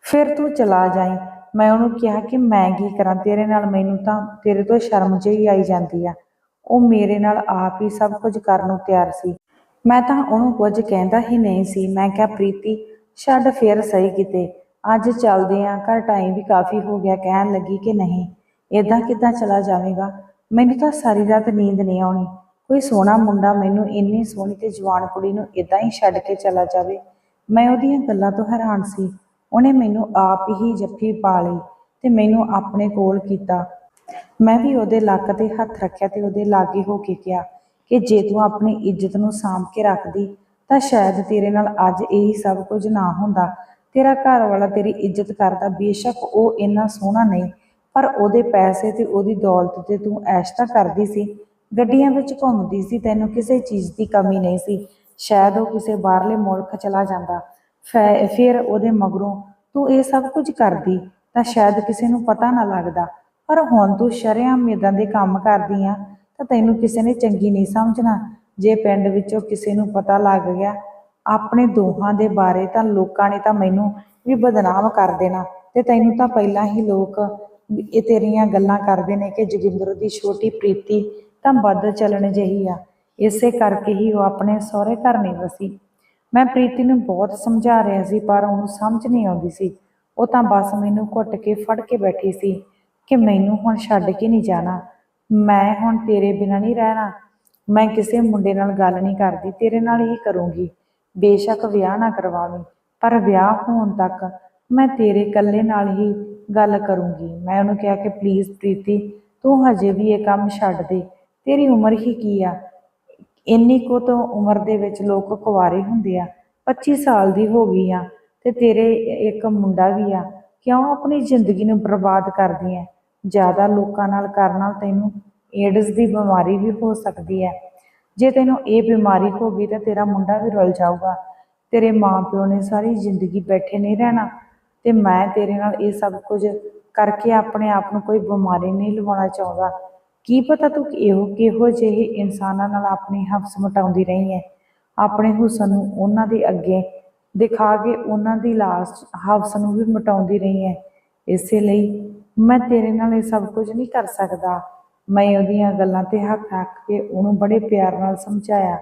ਫਿਰ ਤੂੰ ਚਲਾ ਜਾਈਂ। ਮੈਂ ਉਹਨੂੰ ਕਿਹਾ ਕਿ ਮੈਂ ਕੀ ਕਰਾਂ, ਤੇਰੇ ਨਾਲ ਮੈਨੂੰ ਤਾਂ ਤੇਰੇ ਤੋਂ ਸ਼ਰਮ ਜਿਹੀ ਆਈ ਜਾਂਦੀ ਆ। ਉਹ ਮੇਰੇ ਨਾਲ ਆਪ ਹੀ ਸਭ ਕੁਝ ਕਰਨ ਨੂੰ ਤਿਆਰ ਸੀ। ਮੈਂ ਤਾਂ ਉਹਨੂੰ ਕੁਝ ਕਹਿੰਦਾ ਹੀ ਨਹੀਂ ਸੀ। ਮੈਂ ਕਿਹਾ, ਪ੍ਰੀਤੀ, ਛੱਡ ਫੇਰ ਸਹੀ ਕਿਤੇ। ਅੱਜ ਚੱਲਦੇ ਆਂ, ਘਰ ਟਾਈਮ ਵੀ ਕਾਫੀ ਹੋ ਗਿਆ। ਕਹਿਣ ਲੱਗੀ ਕਿ ਨਹੀਂ ਇਦਾਂ ਕਿੱਦਾਂ ਚਲਾ ਜਾਵੇਗਾ? ਮੈਨੂੰ ਤਾਂ ਸਾਰੀ ਰਾਤ ਨੀਂਦ ਨਹੀਂ ਆਉਣੀ। ਕੋਈ ਸੋਹਣਾ ਮੁੰਡਾ ਮੈਨੂੰ ਇੰਨੀ ਸੋਹਣੀ ਤੇ ਜਵਾਨ ਕੁੜੀ ਨੂੰ ਇਦਾਂ ਹੀ ਛੱਡ ਕੇ ਚਲਾ ਜਾਵੇ। ਮੈਂ ਉਹਦੀਆਂ ਗੱਲਾਂ ਤੋਂ ਹੈਰਾਨ ਸੀ। ਉਹਨੇ ਮੈਨੂੰ ਆਪ ਹੀ ਜੱਫੀ ਪਾ ਲਈ ਤੇ ਮੈਨੂੰ ਆਪਣੇ ਕੋਲ ਕੀਤਾ। ਮੈਂ ਵੀ ਉਹਦੇ ਲੱਕ ਤੇ ਹੱਥ ਰੱਖਿਆ ਤੇ ਉਹਦੇ ਲਾਗੇ ਹੋ ਕੇ ਕਿਹਾ ਕਿ ਜੇ ਤੂੰ ਆਪਣੀ ਇੱਜ਼ਤ ਨੂੰ ਸਾਂਭ ਕੇ ਰੱਖਦੀ ਤਾਂ ਸ਼ਾਇਦ ਤੇਰੇ ਨਾਲ ਅੱਜ ਇਹੀ ਸਭ ਕੁਝ ਨਾ ਹੁੰਦਾ। ਤੇਰਾ ਘਰ ਵਾਲਾ ਤੇਰੀ ਇੱਜ਼ਤ ਕਰਦਾ ਬੇਸ਼ੱਕ ਉਹ ਇੰਨਾ ਸੋਹਣਾ ਨਹੀਂ, ਪਰ ਉਹਦੇ ਪੈਸੇ ਤੇ ਉਹਦੀ ਦੌਲਤ ਤੇ ਤੂੰ ਐਸ਼ ਤਾਂ ਕਰਦੀ ਸੀ, ਗੱਡੀਆਂ ਵਿੱਚ ਘੁੰਮਦੀ ਸੀ, ਤੈਨੂੰ ਕਿਸੇ ਚੀਜ਼ ਦੀ ਕਮੀ ਨਹੀਂ ਸੀ। ਸ਼ਾਇਦ ਉਹ ਕਿਸੇ ਬਾਹਰਲੇ ਮੁਲਕ ਚਲਾ ਜਾਂਦਾ। ਫਿਰ ਉਹਦੇ ਮਗਰੋਂ ਤੂੰ ਇਹ ਸਭ ਕੁਝ ਕਰਦੀ, ਤਾਂ ਸ਼ਾਇਦ ਕਿਸੇ ਨੂੰ ਪਤਾ ਨਾ ਲੱਗਦਾ। ਪਰ ਹੁਣ ਤੂੰ ਸ਼ਰੇਆਮ ਏਦਾਂ ਦੇ ਕੰਮ ਕਰਦੀ ਆ, ਤਾਂ ਤੈਨੂੰ ਕਿਸੇ ਨੇ ਚੰਗੀ ਨਹੀਂ ਸਮਝਣਾ। ਜੇ ਪਿੰਡ ਵਿੱਚੋਂ ਕਿਸੇ ਨੂੰ ਪਤਾ ਲੱਗ ਗਿਆ ਆਪਣੇ ਦੋਹਾਂ ਦੇ ਬਾਰੇ, ਤਾਂ ਲੋਕਾਂ ਨੇ ਤਾਂ ਮੈਨੂੰ ਵੀ ਬਦਨਾਮ ਕਰ ਦੇਣਾ। ਤੇ ਤੈਨੂੰ ਤਾਂ ਪਹਿਲਾਂ ਹੀ ਲੋਕ ਇਹ ਤੇਰੀਆਂ ਗੱਲਾਂ ਕਰਦੇ ਨੇ ਕਿ ਜੋਗਿੰਦਰ ਦੀ ਛੋਟੀ ਪ੍ਰੀਤੀ ਤਾਂ ਬਦਲ ਚੱਲਣ ਜਿਹੀ ਆ। ਇਸੇ ਕਰਕੇ ਹੀ ਉਹ ਆਪਣੇ ਸਹੁਰੇ ਘਰ ਨਹੀਂ ਵਸੀ। ਮੈਂ ਪ੍ਰੀਤੀ ਨੂੰ ਬਹੁਤ ਸਮਝਾ ਰਿਹਾ ਸੀ, ਪਰ ਉਹਨੂੰ ਸਮਝ ਨਹੀਂ ਆਉਂਦੀ ਸੀ। ਉਹ ਤਾਂ ਬਸ ਮੈਨੂੰ ਘੁੱਟ ਕੇ ਫੜ ਕੇ ਬੈਠੀ ਸੀ ਕਿ ਮੈਨੂੰ ਹੁਣ ਛੱਡ ਕੇ ਨਹੀਂ ਜਾਣਾ। ਮੈਂ ਹੁਣ ਤੇਰੇ ਬਿਨਾਂ ਨਹੀਂ ਰਹਿਣਾ। ਮੈਂ ਕਿਸੇ ਮੁੰਡੇ ਨਾਲ ਗੱਲ ਨਹੀਂ ਕਰਦੀ, ਤੇਰੇ ਨਾਲ ਹੀ ਕਰੂੰਗੀ। ਬੇਸ਼ੱਕ ਵਿਆਹ ਨਾ ਕਰਵਾਵੀਂ, ਪਰ ਵਿਆਹ ਹੋਣ ਤੱਕ ਮੈਂ ਤੇਰੇ ਇਕੱਲੇ ਨਾਲ ਹੀ ਗੱਲ ਕਰੂੰਗੀ। ਮੈਂ ਉਹਨੂੰ ਕਿਹਾ ਕਿ ਪਲੀਜ਼ ਪ੍ਰੀਤੀ, ਤੂੰ ਹਜੇ ਵੀ ਇਹ ਕੰਮ ਛੱਡ ਦੇ। ਤੇਰੀ ਉਮਰ ਹੀ ਕੀ ਆ? ਇੰਨੀ ਕੁ ਤੋਂ ਉਮਰ ਦੇ ਵਿੱਚ ਲੋਕ ਕੁਆਰੇ ਹੁੰਦੇ ਆ। 25 ਸਾਲ ਦੀ ਹੋ ਗਈ ਆ ਤੇ ਤੇਰੇ ਇੱਕ ਮੁੰਡਾ ਵੀ ਆ। ਕਿਉਂ ਆਪਣੀ ਜ਼ਿੰਦਗੀ ਨੂੰ ਬਰਬਾਦ ਕਰਦੀ ਐ? ਜ਼ਿਆਦਾ ਲੋਕਾਂ ਨਾਲ ਕਰਨ ਨਾਲ ਤੈਨੂੰ ਏਡਜ਼ ਦੀ ਬਿਮਾਰੀ ਵੀ ਹੋ ਸਕਦੀ ਹੈ ਜੇ ਤੈਨੂੰ ਇਹ ਬਿਮਾਰੀ ਹੋ ਗਈ ਤਾਂ ਤੇਰਾ ਮੁੰਡਾ ਵੀ ਰੁਲ ਜਾਊਗਾ। ਤੇਰੇ ਮਾਪਿਓ ਨੇ ਸਾਰੀ ਜ਼ਿੰਦਗੀ ਬੈਠੇ ਨਹੀਂ ਰਹਿਣਾ ਤੇ ਮੈਂ ਤੇਰੇ ਨਾਲ ਇਹ ਸਭ ਕੁਝ ਕਰਕੇ ਆਪਣੇ ਆਪ ਨੂੰ ਕੋਈ ਬਿਮਾਰੀ ਨਹੀਂ ਲਵਾਉਣਾ ਚਾਹੁੰਦਾ। ਕੀ ਪਤਾ ਤੂੰ ਇਹੋ ਕਿਹੋ ਜਿਹੇ ਇਨਸਾਨਾਂ ਨਾਲ ਆਪਣੀ ਹਫ਼ਸ ਮਟਾਉਂਦੀ ਰਹੀ ਹੈ ਆਪਣੇ ਹੁਸਨ ਨੂੰ ਉਹਨਾਂ ਦੇ ਅੱਗੇ ਦਿਖਾ ਕੇ ਉਹਨਾਂ ਦੀ ਲਾਸ਼ ਹਵਸ ਨੂੰ ਵੀ ਮਟਾਉਂਦੀ ਰਹੀ ਹੈ ਇਸੇ ਲਈ ਮੈਂ ਤੇਰੇ ਨਾਲ ਇਹ ਸਭ ਕੁਝ ਨਹੀਂ ਕਰ ਸਕਦਾ। ਮੈਂ ਉਹਦੀਆਂ ਗੱਲਾਂ ਤੇ ਹੱਥ ਰੱਖ ਕੇ ਉਹਨੂੰ ਬੜੇ ਪਿਆਰ ਨਾਲ ਸਮਝਾਇਆ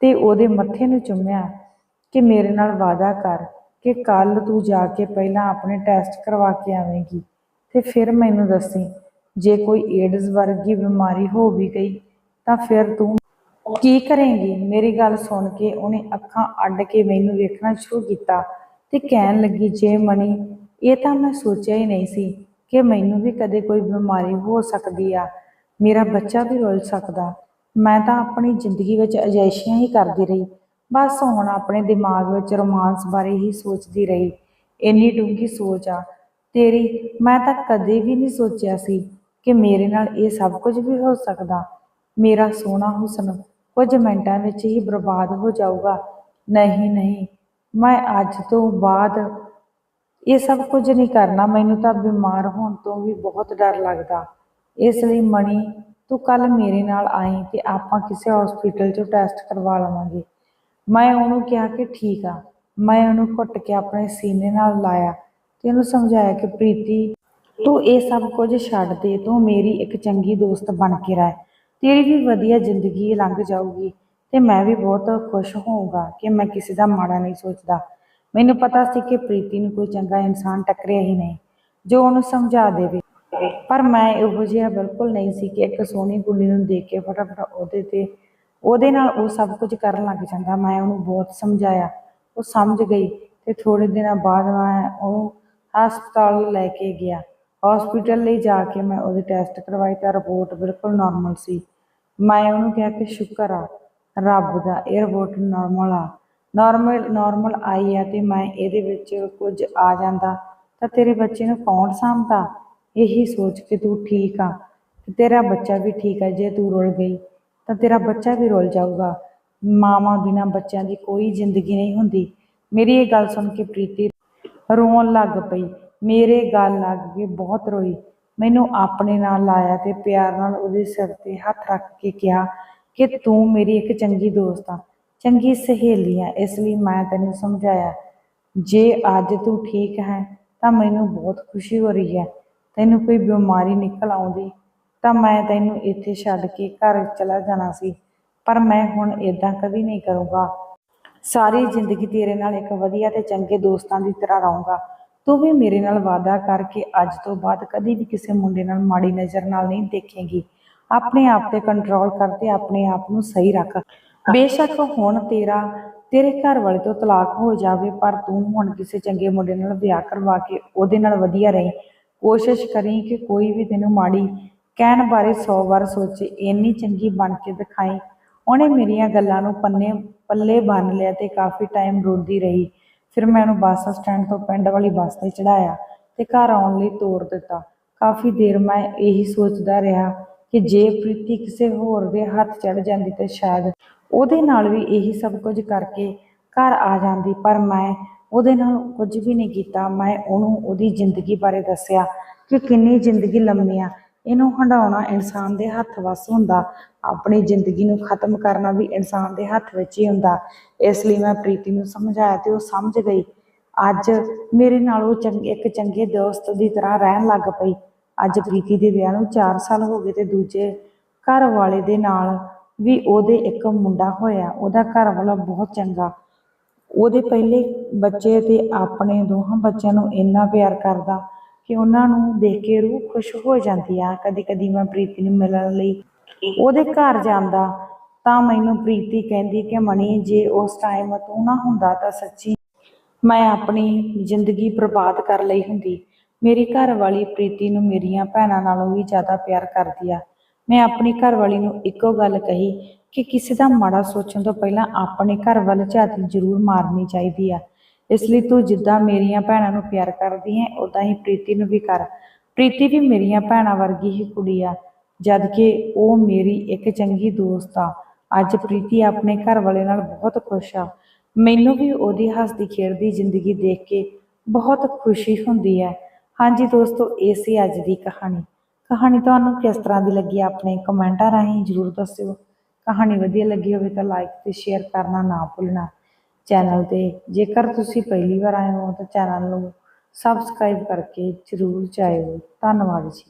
ਤੇ ਉਹਦੇ ਮੱਥੇ ਨੂੰ ਚੁੰਮਿਆ ਕਿ ਮੇਰੇ ਨਾਲ ਵਾਅਦਾ ਕਰ ਕਿ ਕੱਲ ਤੂੰ ਜਾ ਕੇ ਪਹਿਲਾਂ ਆਪਣੇ ਟੈਸਟ ਕਰਵਾ ਕੇ ਆਵੇਂਗੀ ਤੇ ਫਿਰ ਮੈਨੂੰ ਦੱਸੀ ਜੇ ਕੋਈ ਏਡਜ਼ ਵਰਗੀ ਬਿਮਾਰੀ ਹੋ ਵੀ ਗਈ, ਤਾਂ ਫਿਰ ਤੂੰ ਕੀ ਕਰੇਂਗੀ? ਮੇਰੀ ਗੱਲ ਸੁਣ ਕੇ ਉਹਨੇ ਅੱਖਾਂ ਅੱਡ ਕੇ ਮੈਨੂੰ ਵੇਖਣਾ ਸ਼ੁਰੂ ਕੀਤਾ ਤੇ ਕਹਿਣ ਲੱਗੀ, ਜੇ ਮਣੀ ਇਹ ਤਾਂ ਮੈਂ ਸੋਚਿਆ ਹੀ ਨਹੀਂ ਸੀ ਕਿ ਮੈਨੂੰ ਵੀ ਕਦੇ ਕੋਈ ਬਿਮਾਰੀ ਹੋ ਸਕਦੀ ਆ। ਮੇਰਾ ਬੱਚਾ ਵੀ ਰੁੱਲ ਸਕਦਾ। ਮੈਂ ਤਾਂ ਆਪਣੀ ਜ਼ਿੰਦਗੀ ਵਿੱਚ ਅਜੈਸ਼ੀਆਂ ਹੀ ਕਰਦੀ ਰਹੀ। ਬਸ ਹੁਣ ਆਪਣੇ ਦਿਮਾਗ ਵਿੱਚ ਰੋਮਾਂਸ ਬਾਰੇ ਹੀ ਸੋਚਦੀ ਰਹੀ। ਇੰਨੀ ਡੂੰਘੀ ਸੋਚ ਆ। ਤੇਰੀ, ਮੈਂ ਤਾਂ ਕਦੇ ਵੀ ਨਹੀਂ ਸੋਚਿਆ ਸੀ ਕਿ ਮੇਰੇ ਨਾਲ ਇਹ ਸਭ ਕੁਝ ਵੀ ਹੋ ਸਕਦਾ। ਮੇਰਾ ਸੋਹਣਾ ਹੁਸਨ ਕੁਝ ਮਿੰਟਾਂ ਵਿੱਚ ਹੀ ਬਰਬਾਦ ਹੋ ਜਾਊਗਾ। ਨਹੀਂ ਨਹੀਂ, ਮੈਂ ਅੱਜ ਤੋਂ ਬਾਅਦ ਇਹ ਸਭ ਕੁਝ ਨਹੀਂ ਕਰਨਾ। ਮੈਨੂੰ ਤਾਂ ਬਿਮਾਰ ਹੋਣ ਤੋਂ ਵੀ ਬਹੁਤ ਡਰ ਲੱਗਦਾ। ਇਸ ਲਈ ਮਣੀ, ਤੂੰ ਕੱਲ ਮੇਰੇ ਨਾਲ ਆਈ ਤੇ ਆਪਾਂ ਕਿਸੇ ਹਸਪੀਟਲ 'ਚੋਂ ਟੈਸਟ ਕਰਵਾ ਲਵਾਂਗੇ। ਮੈਂ ਉਹਨੂੰ ਕਿਹਾ ਕਿ ਠੀਕ ਆ। ਮੈਂ ਉਹਨੂੰ ਘੁੱਟ ਕੇ ਆਪਣੇ ਸੀਨੇ ਨਾਲ ਲਾਇਆ। ਤੇ ਉਹਨੂੰ ਸਮਝਾਇਆ ਕਿ ਪ੍ਰੀਤੀ ਤੂੰ ਇਹ ਸਭ ਕੁਝ ਛੱਡ ਦੇ, ਤੂੰ ਮੇਰੀ ਇੱਕ ਚੰਗੀ ਦੋਸਤ ਬਣ ਕੇ ਰਹਿ। ਤੇਰੀ ਵੀ ਵਧੀਆ ਜ਼ਿੰਦਗੀ ਲੰਘ ਜਾਊਗੀ ਤੇ ਮੈਂ ਵੀ ਬਹੁਤ ਖੁਸ਼ ਹੋਊਗਾ ਕਿ ਮੈਂ ਕਿਸੇ ਦਾ ਮਾੜਾ ਨਹੀਂ ਸੋਚਦਾ। ਮੈਨੂੰ ਪਤਾ ਸੀ ਕਿ ਪ੍ਰੀਤੀ ਨੂੰ ਕੋਈ ਚੰਗਾ ਇਨਸਾਨ ਟੱਕਰਿਆ ਹੀ ਨਹੀਂ, ਜੋ ਉਹਨੂੰ ਸਮਝਾ ਦੇਵੇ। ਪਰ ਮੈਂ ਇਹੋ ਜਿਹਾ ਬਿਲਕੁਲ ਨਹੀਂ ਸੀ ਕਿ ਇੱਕ ਸੋਹਣੀ ਕੁੜੀ ਨੂੰ ਦੇਖ ਕੇ ਫਟਾਫਟ ਉਹਦੇ ਤੇ, ਉਹਦੇ ਨਾਲ ਉਹ ਸਭ ਕੁਝ ਕਰਨ ਲੱਗ ਜਾਂਦਾ। ਮੈਂ ਉਹਨੂੰ ਬਹੁਤ ਸਮਝਾਇਆ, ਉਹ ਸਮਝ ਗਈ ਤੇ ਥੋੜੇ ਦਿਨਾਂ ਬਾਅਦ ਮੈਂ ਉਹਨੂੰ ਹਸਪਤਾਲ ਲੈ ਕੇ ਗਿਆ। ਹਸਪੀਟਲ ਲਈ ਜਾ ਕੇ ਮੈਂ ਉਹਦੇ ਟੈਸਟ ਕਰਵਾਏ ਤਾਂ ਰਿਪੋਰਟ ਬਿਲਕੁਲ ਨਾਰਮਲ ਸੀ। ਮੈਂ ਉਹਨੂੰ ਕਿਹਾ ਕਿ ਸ਼ੁਕਰ ਆ, ਰੱਬ ਦਾ ਇਹ ਰਿਪੋਰਟ ਨਾਰਮਲ ਆ। ਨਾਰਮਲ ਨਾਰਮਲ ਆਈ ਆ ਤੇ ਮੈਂ ਇਹਦੇ ਵਿੱਚ ਕੁਝ ਆ ਜਾਂਦਾ ਤਾਂ ਤੇਰੇ ਬੱਚੇ ਨੂੰ ਕੌਣ ਸਾਂਭਦਾ? ਇਹੀ ਸੋਚ ਕੇ ਤੂੰ ਠੀਕ ਆ ਤੇਰਾ ਬੱਚਾ ਵੀ ਠੀਕ ਆ, ਜੇ ਤੂੰ ਰੁਲ ਗਈ ਤਾਂ ਤੇਰਾ ਬੱਚਾ ਵੀ ਰੁਲ ਜਾਊਗਾ। ਮਾਵਾਂ ਬਿਨਾਂ ਬੱਚਿਆਂ ਦੀ ਕੋਈ ਜ਼ਿੰਦਗੀ ਨਹੀਂ ਹੁੰਦੀ। ਮੇਰੀ ਇਹ ਗੱਲ ਸੁਣ ਕੇ ਪ੍ਰੀਤੀ ਰੋਣ ਲੱਗ ਪਈ। ਮੇਰੇ ਗੱਲ ਲੱਗ ਗਈ, ਬਹੁਤ ਰੋਈ। ਮੈਨੂੰ ਆਪਣੇ ਨਾਲ ਲਾਇਆ ਤੇ ਪਿਆਰ ਨਾਲ ਉਹਦੇ ਸਿਰ ਤੇ ਹੱਥ ਰੱਖ ਕੇ ਕਿਹਾ ਕਿ ਤੂੰ ਮੇਰੀ ਇੱਕ ਚੰਗੀ ਦੋਸਤ ਆ, ਚੰਗੀ ਸਹੇਲੀ ਆ, ਇਸ ਲਈ ਮੈਂ ਤੈਨੂੰ ਸਮਝਾਇਆ। ਜੇ ਅੱਜ ਤੂੰ ਠੀਕ ਹੈ, ਤਾਂ ਮੈਨੂੰ ਬਹੁਤ ਖੁਸ਼ੀ ਹੋ ਰਹੀ ਹੈ। ਤੈਨੂੰ ਕੋਈ ਬਿਮਾਰੀ ਨਿਕਲ ਆਉਂਦੀ, ਤਾਂ ਮੈਂ ਤੈਨੂੰ ਇੱਥੇ ਛੱਡ ਕੇ ਘਰ ਚਲਾ ਜਾਣਾ ਸੀ, ਪਰ ਮੈਂ ਹੁਣ ਇਦਾਂ ਕਦੀ ਨਹੀਂ ਕਰੂੰਗਾ। ਸਾਰੀ ਜ਼ਿੰਦਗੀ ਤੇਰੇ ਨਾਲ ਇੱਕ ਵਧੀਆ ਤੇ ਚੰਗੇ ਦੋਸਤਾਂ ਦੀ ਤਰ੍ਹਾਂ ਰਹੂੰਗਾ। ਤੂੰ ਵੀ ਮੇਰੇ ਨਾਲ ਵਾਅਦਾ ਕਰਕੇ ਅੱਜ ਤੋਂ ਬਾਅਦ ਕਦੀ ਵੀ ਕਿਸੇ ਮੁੰਡੇ ਨਾਲ ਮਾੜੀ ਨਜ਼ਰ ਨਾਲ ਨਹੀਂ ਦੇਖੇਂਗੀ। ਆਪਣੇ ਆਪ ਤੇ ਕੰਟਰੋਲ ਕਰ ਤੇ ਆਪਣੇ ਆਪ ਨੂੰ ਸਹੀ ਰੱਖ। ਬੇਸ਼ੱਕ ਹੁਣ ਤੇਰਾ, ਤੇਰੇ ਘਰ ਵਾਲੇ ਤੋਂ ਤਲਾਕ ਹੋ ਜਾਵੇ, ਪਰ ਤੂੰ ਹੁਣ ਕਿਸੇ ਚੰਗੇ ਮੁੰਡੇ ਨਾਲ ਵਿਆਹ ਕਰਵਾ ਕੇ ਉਹਦੇ ਨਾਲ ਵਧੀਆ ਰਹੀ। ਕੋਸ਼ਿਸ਼ ਕਰੀ ਕਿ ਕੋਈ ਵੀ ਤੈਨੂੰ ਮਾੜੀ ਕਹਿਣ ਬਾਰੇ 100 ਵਾਰ ਸੋਚੇ, ਇੰਨੀ ਚੰਗੀ ਬਣ ਕੇ ਦਿਖਾਈ। ਉਹਨੇ ਮੇਰੀਆਂ ਗੱਲਾਂ ਨੂੰ ਪੰਨੇ, ਪੱਲੇ ਬੰਨ ਲਿਆ ਤੇ ਕਾਫੀ ਟਾਈਮ ਰੋਂਦੀ ਰਹੀ। ਫਿਰ ਮੈਂ ਉਹਨੂੰ ਬੱਸ ਸਟੈਂਡ ਤੋਂ ਪਿੰਡ ਵਾਲੀ ਬੱਸ ਤੇ ਚੜਾਇਆ ਤੇ ਘਰ ਆਉਣ ਲਈ ਤੋਰ ਦਿੱਤਾ। ਕਾਫੀ ਦੇਰ ਮੈਂ ਇਹੀ ਸੋਚਦਾ ਰਿਹਾ ਕਿ ਜੇ ਪ੍ਰੀਤੀ ਕਿਸੇ ਹੋਰ ਦੇ ਹੱਥ ਚੜ ਜਾਂਦੀ ਤੇ ਸ਼ਾਇਦ ਉਹਦੇ ਨਾਲ ਵੀ ਇਹੀ ਸਭ ਕੁਝ ਕਰਕੇ ਘਰ ਆ ਜਾਂਦੀ। ਪਰ ਮੈਂ ਉਹਦੇ ਨਾਲ ਕੁਝ ਵੀ ਨਹੀਂ ਕੀਤਾ। ਮੈਂ ਉਹਨੂੰ ਉਹਦੀ ਜ਼ਿੰਦਗੀ ਬਾਰੇ ਦੱਸਿਆ ਕਿ ਕਿੰਨੀ ਜ਼ਿੰਦਗੀ ਲੰਮੀ ਆ। ਇਹਨੂੰ ਹੰਡਾਉਣਾ ਇਨਸਾਨ ਦੇ ਹੱਥ ਵਸ ਹੁੰਦਾ। ਆਪਣੀ ਜ਼ਿੰਦਗੀ ਨੂੰ ਖਤਮ ਕਰਨਾ ਵੀ ਇਨਸਾਨ ਦੇ ਹੱਥ ਵਿੱਚ ਹੀ ਹੁੰਦਾ। ਇਸ ਲਈ ਮੈਂ ਪ੍ਰੀਤੀ ਨੂੰ ਸਮਝਾਇਆ ਤੇ ਉਹ ਸਮਝ ਗਈ। ਅੱਜ ਮੇਰੇ ਨਾਲ ਉਹ ਇੱਕ ਚੰਗੇ ਦੋਸਤ ਦੀ ਤਰ੍ਹਾਂ ਰਹਿਣ ਲੱਗ ਪਈ। ਅੱਜ ਪ੍ਰੀਤੀ ਦੇ ਵਿਆਹ ਨੂੰ 4 ਸਾਲ ਹੋ ਗਏ ਤੇ ਦੂਜੇ ਘਰ ਵਾਲੇ ਦੇ ਨਾਲ ਵੀ ਉਹਦੇ ਇੱਕ ਮੁੰਡਾ ਹੋਇਆ। ਉਹਦਾ ਘਰ ਵਾਲਾ ਬਹੁਤ ਚੰਗਾ। ਉਹਦੇ ਪਹਿਲੇ ਬੱਚੇ ਤੇ ਆਪਣੇ ਦੋਹਾਂ ਬੱਚਿਆਂ ਨੂੰ ਇੰਨਾ ਪਿਆਰ ਕਰਦਾ। ਕਿ ਉਹਨਾਂ ਨੂੰ ਦੇਖ ਕੇ ਰੂਹ ਖੁਸ਼ ਹੋ ਜਾਂਦੀ ਆ। ਕਦੇ ਕਦੀ ਮੈਂ ਪ੍ਰੀਤੀ ਨੂੰ ਮਿਲਣ ਲਈ ਉਹਦੇ ਘਰ ਜਾਂਦਾ, ਤਾਂ ਮੈਨੂੰ ਪ੍ਰੀਤੀ ਕਹਿੰਦੀ ਕਿ ਮਣੀ ਜੇ ਉਸ ਟਾਈਮ ਤੂੰ ਨਾ ਹੁੰਦਾ ਤਾਂ ਸੱਚੀ ਮੈਂ ਆਪਣੀ ਜ਼ਿੰਦਗੀ ਬਰਬਾਦ ਕਰ ਲਈ ਹੁੰਦੀ। ਮੇਰੀ ਘਰ ਵਾਲੀ ਪ੍ਰੀਤੀ ਨੂੰ ਮੇਰੀਆਂ ਭੈਣਾਂ ਨਾਲੋਂ ਵੀ ਜ਼ਿਆਦਾ ਪਿਆਰ ਕਰਦੀ ਆ। ਮੈਂ ਆਪਣੀ ਘਰ ਵਾਲੀ ਨੂੰ ਇੱਕੋ ਗੱਲ ਕਹੀ ਕਿ ਕਿਸੇ ਦਾ ਮਾੜਾ ਸੋਚਣ ਤੋਂ ਪਹਿਲਾਂ ਆਪਣੇ ਘਰ ਵੱਲ ਝਾਤੀ ਜ਼ਰੂਰ ਮਾਰਨੀ ਚਾਹੀਦੀ ਆ। ਇਸ ਲਈ ਤੂੰ ਜਿੱਦਾਂ ਮੇਰੀਆਂ ਭੈਣਾਂ ਨੂੰ ਪਿਆਰ ਕਰਦੀ ਹੈ ਉਦਾਂ ਹੀ ਪ੍ਰੀਤੀ ਨੂੰ ਵੀ ਕਰ। ਪ੍ਰੀਤੀ ਵੀ ਮੇਰੀਆਂ ਭੈਣਾਂ ਵਰਗੀ ਹੀ ਕੁੜੀ ਆ ਜਦ ਕਿ ਉਹ ਮੇਰੀ ਇੱਕ ਚੰਗੀ ਦੋਸਤ ਆ। ਅੱਜ ਪ੍ਰੀਤੀ ਆਪਣੇ ਘਰ ਵਾਲੇ ਨਾਲ ਬਹੁਤ ਖੁਸ਼ ਆ। ਮੈਨੂੰ ਵੀ ਉਹਦੀ ਹੱਸਦੀ ਖੇਡਦੀ ਜ਼ਿੰਦਗੀ ਦੇਖ ਕੇ ਬਹੁਤ ਖੁਸ਼ੀ ਹੁੰਦੀ ਹੈ। ਹਾਂਜੀ ਦੋਸਤੋ, ਇਹ ਸੀ ਅੱਜ ਦੀ ਕਹਾਣੀ। ਕਹਾਣੀ ਤੁਹਾਨੂੰ ਕਿਸ ਤਰ੍ਹਾਂ ਦੀ ਲੱਗੀ ਆਪਣੇ ਕਮੈਂਟਾਂ ਰਾਹੀਂ ਜਰੂਰ ਦੱਸਿਓ। ਕਹਾਣੀ ਵਧੀਆ ਲੱਗੀ ਹੋਵੇ ਤਾਂ ਲਾਈਕ ਤੇ ਸ਼ੇਅਰ ਕਰਨਾ ਨਾ ਭੁੱਲਣਾ। ਚੈਨਲ ਤੇ। ਜੇਕਰ ਤੁਸੀਂ ਪਹਿਲੀ ਵਾਰ ਆਏ ਹੋ ਤਾਂ ਚੈਨਲ ਨੂੰ ਸਬਸਕ੍ਰਾਈਬ ਕਰਕੇ ਜਰੂਰ ਜਾਇਓ। ਧੰਨਵਾਦ ਜੀ।